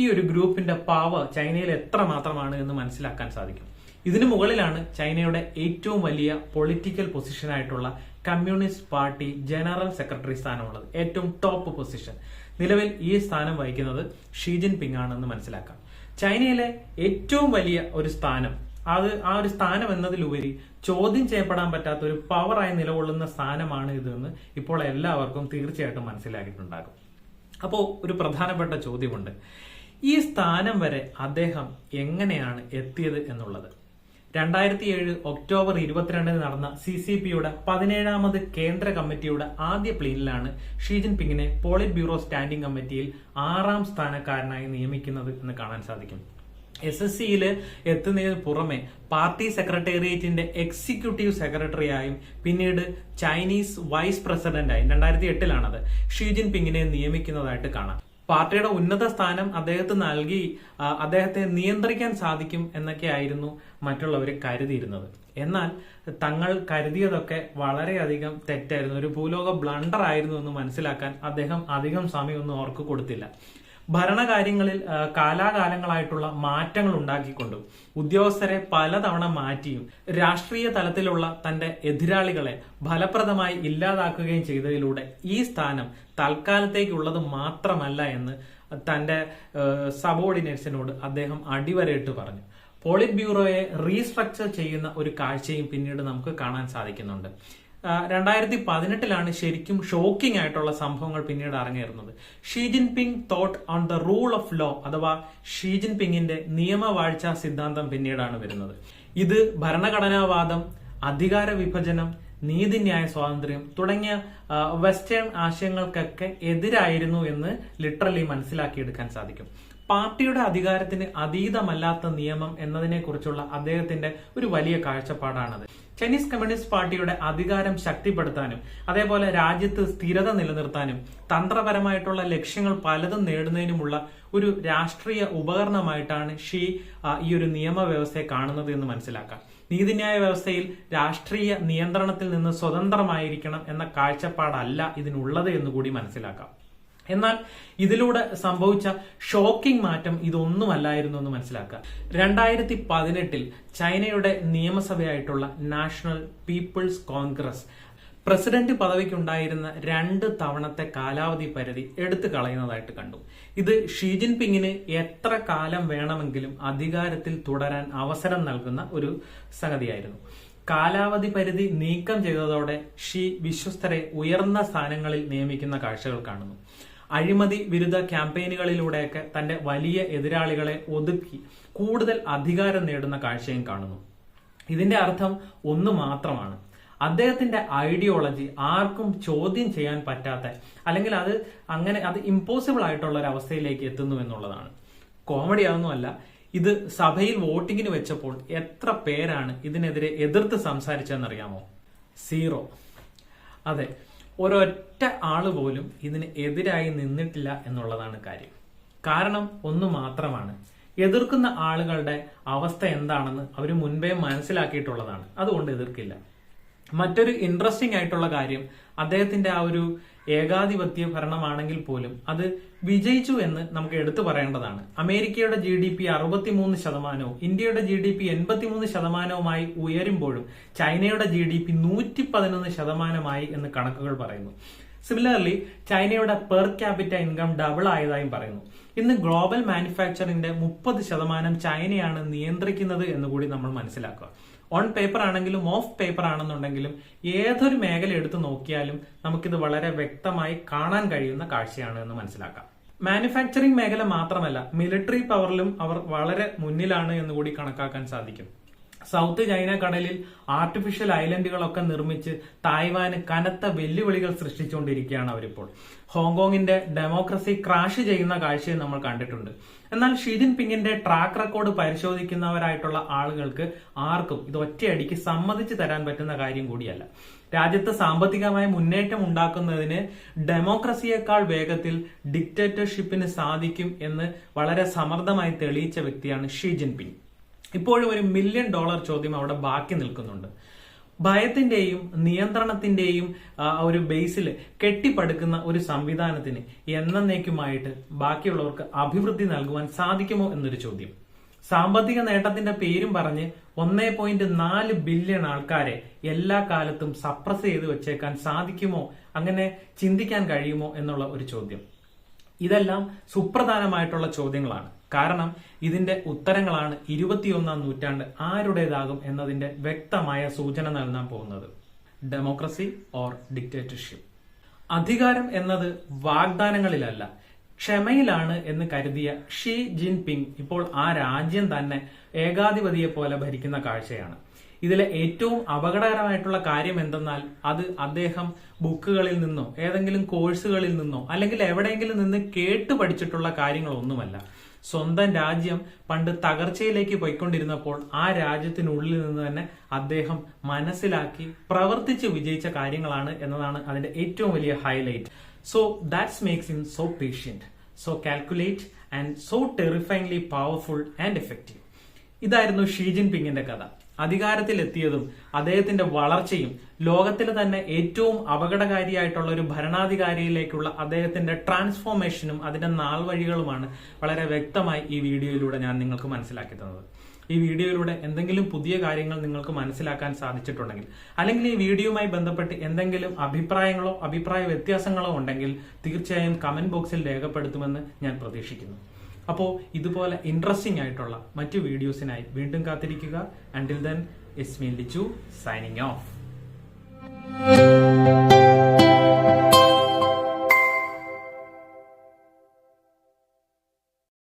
ഈ ഒരു ഗ്രൂപ്പിന്റെ പവർ ചൈനയിൽ എത്ര മാത്രമാണ് എന്ന് മനസ്സിലാക്കാൻ സാധിക്കും. ഇതിനു മുകളിലാണ് ചൈനയുടെ ഏറ്റവും വലിയ പൊളിറ്റിക്കൽ പൊസിഷനായിട്ടുള്ള കമ്മ്യൂണിസ്റ്റ് പാർട്ടി ജനറൽ സെക്രട്ടറി സ്ഥാനമുള്ളത്. ഏറ്റവും ടോപ്പ് പൊസിഷൻ നിലവിൽ ഈ സ്ഥാനം വഹിക്കുന്നത് ഷീ ജിൻപിങ് ആണെന്ന് മനസ്സിലാക്കാം. ചൈനയിലെ ഏറ്റവും വലിയ ഒരു സ്ഥാനം അത് ആ ഒരു സ്ഥാനം എന്നതിലുപരി ചോദ്യം ചെയ്യപ്പെടാൻ പറ്റാത്ത ഒരു പവറായി നിലകൊള്ളുന്ന സ്ഥാനമാണ് ഇതെന്ന് ഇപ്പോൾ എല്ലാവർക്കും തീർച്ചയായിട്ടും മനസ്സിലാക്കിയിട്ടുണ്ടാകും. അപ്പോൾ ഒരു പ്രധാനപ്പെട്ട ചോദ്യമുണ്ട്. ഈ സ്ഥാനം വരെ അദ്ദേഹം എങ്ങനെയാണ് എത്തിയത് എന്നുള്ളത്? രണ്ടായിരത്തി ഏഴ് ഒക്ടോബർ ഇരുപത്തിരണ്ടിന് നടന്ന സി സി പിയുടെ പതിനേഴാമത് കേന്ദ്ര കമ്മിറ്റിയുടെ ആദ്യ പ്ലീനിലാണ് ഷീ ജിൻപിങ്ങിനെ പോളിറ്റ് ബ്യൂറോ സ്റ്റാൻഡിംഗ് കമ്മിറ്റിയിൽ ആറാം സ്ഥാനക്കാരനായി നിയമിക്കുന്നത് എന്ന് കാണാൻ സാധിക്കും. എസ് എസ് സിയിൽ എത്തുന്നതിന് പുറമെ പാർട്ടി സെക്രട്ടേറിയറ്റിന്റെ എക്സിക്യൂട്ടീവ് സെക്രട്ടറിയായും പിന്നീട് ചൈനീസ് വൈസ് പ്രസിഡന്റായും രണ്ടായിരത്തി എട്ടിലാണത് ഷീ ജിൻപിങ്ങിനെ നിയമിക്കുന്നതായിട്ട് കാണാം. പാർട്ടിയുടെ ഉന്നത സ്ഥാനം അദ്ദേഹത്തിന് നൽകി അദ്ദേഹത്തെ നിയന്ത്രിക്കാൻ സാധിക്കും എന്നൊക്കെയായിരുന്നു മറ്റുള്ളവർ കരുതിയിരുന്നത്. എന്നാൽ തങ്ങൾ കരുതിയതൊക്കെ വളരെയധികം തെറ്റായിരുന്നു. ഒരു ഭൂലോക ബ്ലണ്ടർ ആയിരുന്നു എന്ന് മനസ്സിലാക്കാൻ അദ്ദേഹം അധികം സമയമൊന്നും അവർക്ക് കൊടുത്തില്ല. ഭരണകാര്യങ്ങളിൽ കാലാകാലങ്ങളായിട്ടുള്ള മാറ്റങ്ങൾ ഉണ്ടാക്കിക്കൊണ്ടും. ഉദ്യോഗസ്ഥരെ പലതവണ മാറ്റിയും രാഷ്ട്രീയ തലത്തിലുള്ള തന്റെ എതിരാളികളെ ഫലപ്രദമായി ഇല്ലാതാക്കുകയും ചെയ്തതിലൂടെ ഈ സ്ഥാനം തൽക്കാലത്തേക്കുള്ളത് മാത്രമല്ല എന്ന് തന്റെ സബോർഡിനേറ്റ്സിനോട് അദ്ദേഹം അടിവരയിട്ട് പറഞ്ഞു. പോളിറ്റ് ബ്യൂറോയെ റീസ്ട്രക്ചർ ചെയ്യുന്ന ഒരു കാഴ്ചയും പിന്നീട് നമുക്ക് കാണാൻ സാധിക്കുന്നുണ്ട്. രണ്ടായിരത്തി പതിനെട്ടിലാണ് ശരിക്കും ഷോക്കിംഗ് ആയിട്ടുള്ള സംഭവങ്ങൾ പിന്നീട് അരങ്ങേറുന്നത്. Xi Jinping thought on the rule of law അഥവാ ഷീ ജിൻ പിങ്ങിന്റെ നിയമവാഴ്ച സിദ്ധാന്തം പിന്നീടാണ് വരുന്നത്. ഇത് ഭരണഘടനാവാദം അധികാര വിഭജനം നീതിന്യായ സ്വാതന്ത്ര്യം തുടങ്ങിയ വെസ്റ്റേൺ ആശയങ്ങൾക്കൊക്കെ എതിരായിരുന്നു എന്ന് ലിറ്ററലി മനസ്സിലാക്കിയെടുക്കാൻ സാധിക്കും. പാർട്ടിയുടെ അധികാരത്തിന് അതീതമല്ലാത്ത നിയമം എന്നതിനെക്കുറിച്ചുള്ള അദ്ദേഹത്തിന്റെ ഒരു വലിയ കാഴ്ചപ്പാടാണത്. ചൈനീസ് കമ്മ്യൂണിസ്റ്റ് പാർട്ടിയുടെ അധികാരം ശക്തിപ്പെടുത്താനും അതേപോലെ രാജ്യത്ത് സ്ഥിരത നിലനിർത്താനും തന്ത്രപരമായിട്ടുള്ള ലക്ഷ്യങ്ങൾ പലതും നേടുന്നതിനുമുള്ള ഒരു രാഷ്ട്രീയ ഉപകരണമായിട്ടാണ് ഷീ ഈ ഒരു നിയമവ്യവസ്ഥയെ കാണുന്നത് എന്ന് മനസ്സിലാക്കാം. നീതിന്യായ വ്യവസ്ഥയിൽ രാഷ്ട്രീയ നിയന്ത്രണത്തിൽ നിന്ന് സ്വതന്ത്രമായിരിക്കണം എന്ന കാഴ്ചപ്പാടല്ല ഇതിനുള്ളത് എന്ന് കൂടി മനസ്സിലാക്കാം. എന്നാൽ ഇതിലൂടെ സംഭവിച്ച ഷോക്കിംഗ് മാറ്റം ഇതൊന്നുമല്ലായിരുന്നു എന്ന് മനസ്സിലാക്കുക. രണ്ടായിരത്തി പതിനെട്ടിൽ ചൈനയുടെ നിയമസഭയായിട്ടുള്ള നാഷണൽ പീപ്പിൾസ് കോൺഗ്രസ് പ്രസിഡന്റ് പദവിക്കുണ്ടായിരുന്ന രണ്ട് തവണത്തെ കാലാവധി പരിധി എടുത്തു കളയുന്നതായിട്ട് കണ്ടു. ഇത് ഷീ ജിൻപിങ്ങിന് എത്ര കാലം വേണമെങ്കിലും അധികാരത്തിൽ തുടരാൻ അവസരം നൽകുന്ന ഒരു സംഗതിയായിരുന്നു. കാലാവധി പരിധി നീക്കം ചെയ്തതോടെ ഷീ വിശ്വസ്തരെ ഉയർന്ന സ്ഥാനങ്ങളിൽ നിയമിക്കുന്ന കാഴ്ചകൾ കാണുന്നു. അഴിമതി വിരുദ്ധ ക്യാമ്പയിനുകളിലൂടെയൊക്കെ തന്റെ വലിയ എതിരാളികളെ ഒതുക്കി കൂടുതൽ അധികാരം നേടുന്ന കാഴ്ചയും കാണുന്നു. ഇതിന്റെ അർത്ഥം ഒന്ന് മാത്രമാണ്. അദ്ദേഹത്തിന്റെ ഐഡിയോളജി ആർക്കും ചോദ്യം ചെയ്യാൻ പറ്റാത്ത അല്ലെങ്കിൽ അത് അങ്ങനെ അത് ഇമ്പോസിബിൾ ആയിട്ടുള്ള ഒരു അവസ്ഥയിലേക്ക് എത്തുന്നു എന്നുള്ളതാണ്. കോമഡി അതൊന്നുമല്ല ഇത് സഭയിൽ വോട്ടിങ്ങിന് വെച്ചപ്പോൾ എത്ര പേരാണ് ഇതിനെതിരെ എതിർത്ത് സംസാരിച്ചതെന്നറിയാമോ? സീറോ അതെ. ഒരൊറ്റ ആൾ പോലും ഇതിന് എതിരായി നിന്നിട്ടില്ല എന്നുള്ളതാണ് കാര്യം. കാരണം ഒന്ന് മാത്രമാണ്. എതിർക്കുന്ന ആളുകളുടെ അവസ്ഥ എന്താണെന്ന് അവർ മുൻപേ മനസ്സിലാക്കിയിട്ടുള്ളതാണ്. അതുകൊണ്ട് എതിർക്കില്ല. മറ്റൊരു ഇൻട്രസ്റ്റിംഗ് ആയിട്ടുള്ള കാര്യം അദ്ദേഹത്തിന്റെ ആ ഒരു ഏകാധിപത്യ ഭരണമാണെങ്കിൽ പോലും അത് വിജയിച്ചു എന്ന് നമുക്ക് എടുത്തു പറയേണ്ടതാണ്. അമേരിക്കയുടെ ജി ഡി പി അറുപത്തിമൂന്ന് ശതമാനവും ഇന്ത്യയുടെ ജി ഡി പി എൺപത്തിമൂന്ന് ശതമാനവുമായി ഉയരുമ്പോഴും ചൈനയുടെ ജി ഡി പി നൂറ്റി പതിനൊന്ന് ശതമാനമായി എന്ന് കണക്കുകൾ പറയുന്നു. സിമിലർലി ചൈനയുടെ പെർ ക്യാപിറ്റ ഇൻകം ഡബിൾ ആയതായും പറയുന്നു. ഇന്ന് ഗ്ലോബൽ മാനുഫാക്ചറിന്റെ മുപ്പത് ശതമാനം ചൈനയാണ് നിയന്ത്രിക്കുന്നത് എന്ന് കൂടി നമ്മൾ മനസ്സിലാക്കുക. ഓൺ പേപ്പർ ആണെങ്കിലും ഓഫ് പേപ്പർ ആണെന്നുണ്ടെങ്കിലും ഏതൊരു മേഖല എടുത്തു നോക്കിയാലും നമുക്കിത് വളരെ വ്യക്തമായി കാണാൻ കഴിയുന്ന കാഴ്ചയാണ് എന്ന് മനസ്സിലാക്കാം. മാനുഫാക്ചറിംഗ് മേഖല മാത്രമല്ല മിലിറ്ററി പവറിലും അവർ വളരെ മുന്നിലാണ് എന്ന് കൂടി കണക്കാക്കാൻ സാധിക്കും. സൗത്ത് ചൈന കടലിൽ ആർട്ടിഫിഷ്യൽ ഐലൻഡുകളൊക്കെ നിർമ്മിച്ച് തായ്വാന് കനത്ത വെല്ലുവിളികൾ സൃഷ്ടിച്ചുകൊണ്ടിരിക്കുകയാണ് അവരിപ്പോൾ. ഹോങ്കോങ്ങിന്റെ ഡെമോക്രസി ക്രാഷ് ചെയ്യുന്ന കാഴ്ചയും നമ്മൾ കണ്ടിട്ടുണ്ട്. എന്നാൽ ഷീ ജിൻപിങ്ങിന്റെ ട്രാക്ക് റെക്കോർഡ് പരിശോധിക്കുന്നവരായിട്ടുള്ള ആളുകൾക്ക് ആർക്കും ഇത് ഒറ്റയടിക്ക് സമ്മതിച്ചു തരാൻ പറ്റുന്ന കാര്യം കൂടിയല്ല. രാജ്യത്ത് സാമ്പത്തികമായ മുന്നേറ്റം ഉണ്ടാക്കുന്നതിന് ഡെമോക്രസിയേക്കാൾ വേഗത്തിൽ ഡിക്റ്റേറ്റർഷിപ്പിന് സാധിക്കും എന്ന് വളരെ സമർത്ഥമായി തെളിയിച്ച വ്യക്തിയാണ് ഷീ ജിൻപിങ്. ഇപ്പോഴും ഒരു മില്യൺ ഡോളർ ചോദ്യം അവിടെ ബാക്കി നിൽക്കുന്നുണ്ട്. ഭയത്തിന്റെയും നിയന്ത്രണത്തിന്റെയും ഒരു ബേസിൽ കെട്ടിപ്പടുക്കുന്ന ഒരു സംവിധാനത്തിന് എന്നേക്കുമായിട്ട് ബാക്കിയുള്ളവർക്ക് അഭിവൃദ്ധി നൽകുവാൻ സാധിക്കുമോ എന്നൊരു ചോദ്യം. സാമ്പത്തിക നേട്ടത്തിന്റെ പേരും പറഞ്ഞ് ഒന്നേ പോയിന്റ് നാല് ബില്യൺ ആൾക്കാരെ എല്ലാ കാലത്തും സപ്രസ് ചെയ്ത് വെച്ചേക്കാൻ സാധിക്കുമോ? അങ്ങനെ ചിന്തിക്കാൻ കഴിയുമോ എന്നുള്ള ഒരു ചോദ്യം. ഇതെല്ലാം സുപ്രധാനമായിട്ടുള്ള ചോദ്യങ്ങളാണ്. കാരണം ഇതിന്റെ ഉത്തരങ്ങളാണ് ഇരുപത്തിയൊന്നാം നൂറ്റാണ്ട് ആരുടേതാകും എന്നതിന്റെ വ്യക്തമായ സൂചന നൽകാൻ പോകുന്നത്. ഡെമോക്രസി ഓർ ഡിക്റ്റേറ്റർഷിപ്പ് അധികാരം എന്നത് വാഗ്ദാനങ്ങളിലല്ല ക്ഷമയിലാണ് എന്ന് കരുതിയ ഷീ ജിൻപിങ് ഇപ്പോൾ ആ രാജ്യം തന്നെ ഏകാധിപതിയെ പോലെ ഭരിക്കുന്ന കാഴ്ചയാണ്. ഇതിലെ ഏറ്റവും അപകടകരമായിട്ടുള്ള കാര്യം എന്തെന്നാൽ അത് അദ്ദേഹം ബുക്കുകളിൽ നിന്നോ ഏതെങ്കിലും കോഴ്സുകളിൽ നിന്നോ അല്ലെങ്കിൽ എവിടെയെങ്കിലും നിന്ന് കേട്ടു പഠിച്ചിട്ടുള്ള കാര്യങ്ങളൊന്നുമല്ല. സ്വന്തം രാജ്യം പണ്ട് തകർച്ചയിലേക്ക് പോയിക്കൊണ്ടിരുന്നപ്പോൾ ആ രാജ്യത്തിനുള്ളിൽ നിന്ന് തന്നെ അദ്ദേഹം മനസ്സിലാക്കി പ്രവർത്തിച്ച് വിജയിച്ച കാര്യങ്ങളാണ് എന്നതാണ് അതിന്റെ ഏറ്റവും വലിയ highlight so that's makes in so patient so calculate and so terrifyingly powerful and effective ഇതായിരുന്നു ഷീ ജിൻപിങ്ങിന്റെ കഥ. അധികാരത്തിൽ എത്തിയതും അദ്ദേഹത്തിന്റെ വളർച്ചയും ലോകത്തിലെ തന്നെ ഏറ്റവും അപകടകാരിയായിട്ടുള്ള ഒരു ഭരണാധികാരിയിലേക്കുള്ള അദ്ദേഹത്തിന്റെ ട്രാൻസ്ഫോർമേഷനും അതിന്റെ നാൾവഴികളുമാണ് വളരെ വ്യക്തമായി ഈ വീഡിയോയിലൂടെ ഞാൻ നിങ്ങൾക്ക് മനസ്സിലാക്കി തന്നത്. ഈ വീഡിയോയിലൂടെ എന്തെങ്കിലും പുതിയ കാര്യങ്ങൾ നിങ്ങൾക്ക് മനസ്സിലാക്കാൻ സാധിച്ചിട്ടുണ്ടെങ്കിൽ അല്ലെങ്കിൽ ഈ വീഡിയോയുമായി ബന്ധപ്പെട്ട് എന്തെങ്കിലും അഭിപ്രായങ്ങളോ അഭിപ്രായ വ്യത്യാസങ്ങളോ ഉണ്ടെങ്കിൽ തീർച്ചയായും കമന്റ് ബോക്സിൽ രേഖപ്പെടുത്തുമെന്ന് ഞാൻ പ്രതീക്ഷിക്കുന്നു. അപ്പോൾ ഇതുപോലെ ഇൻട്രസ്റ്റിംഗ് ആയിട്ടുള്ള മറ്റു വീഡിയോസിനായി വീണ്ടും കാത്തിരിക്കുക. Until then is me Lichu signing off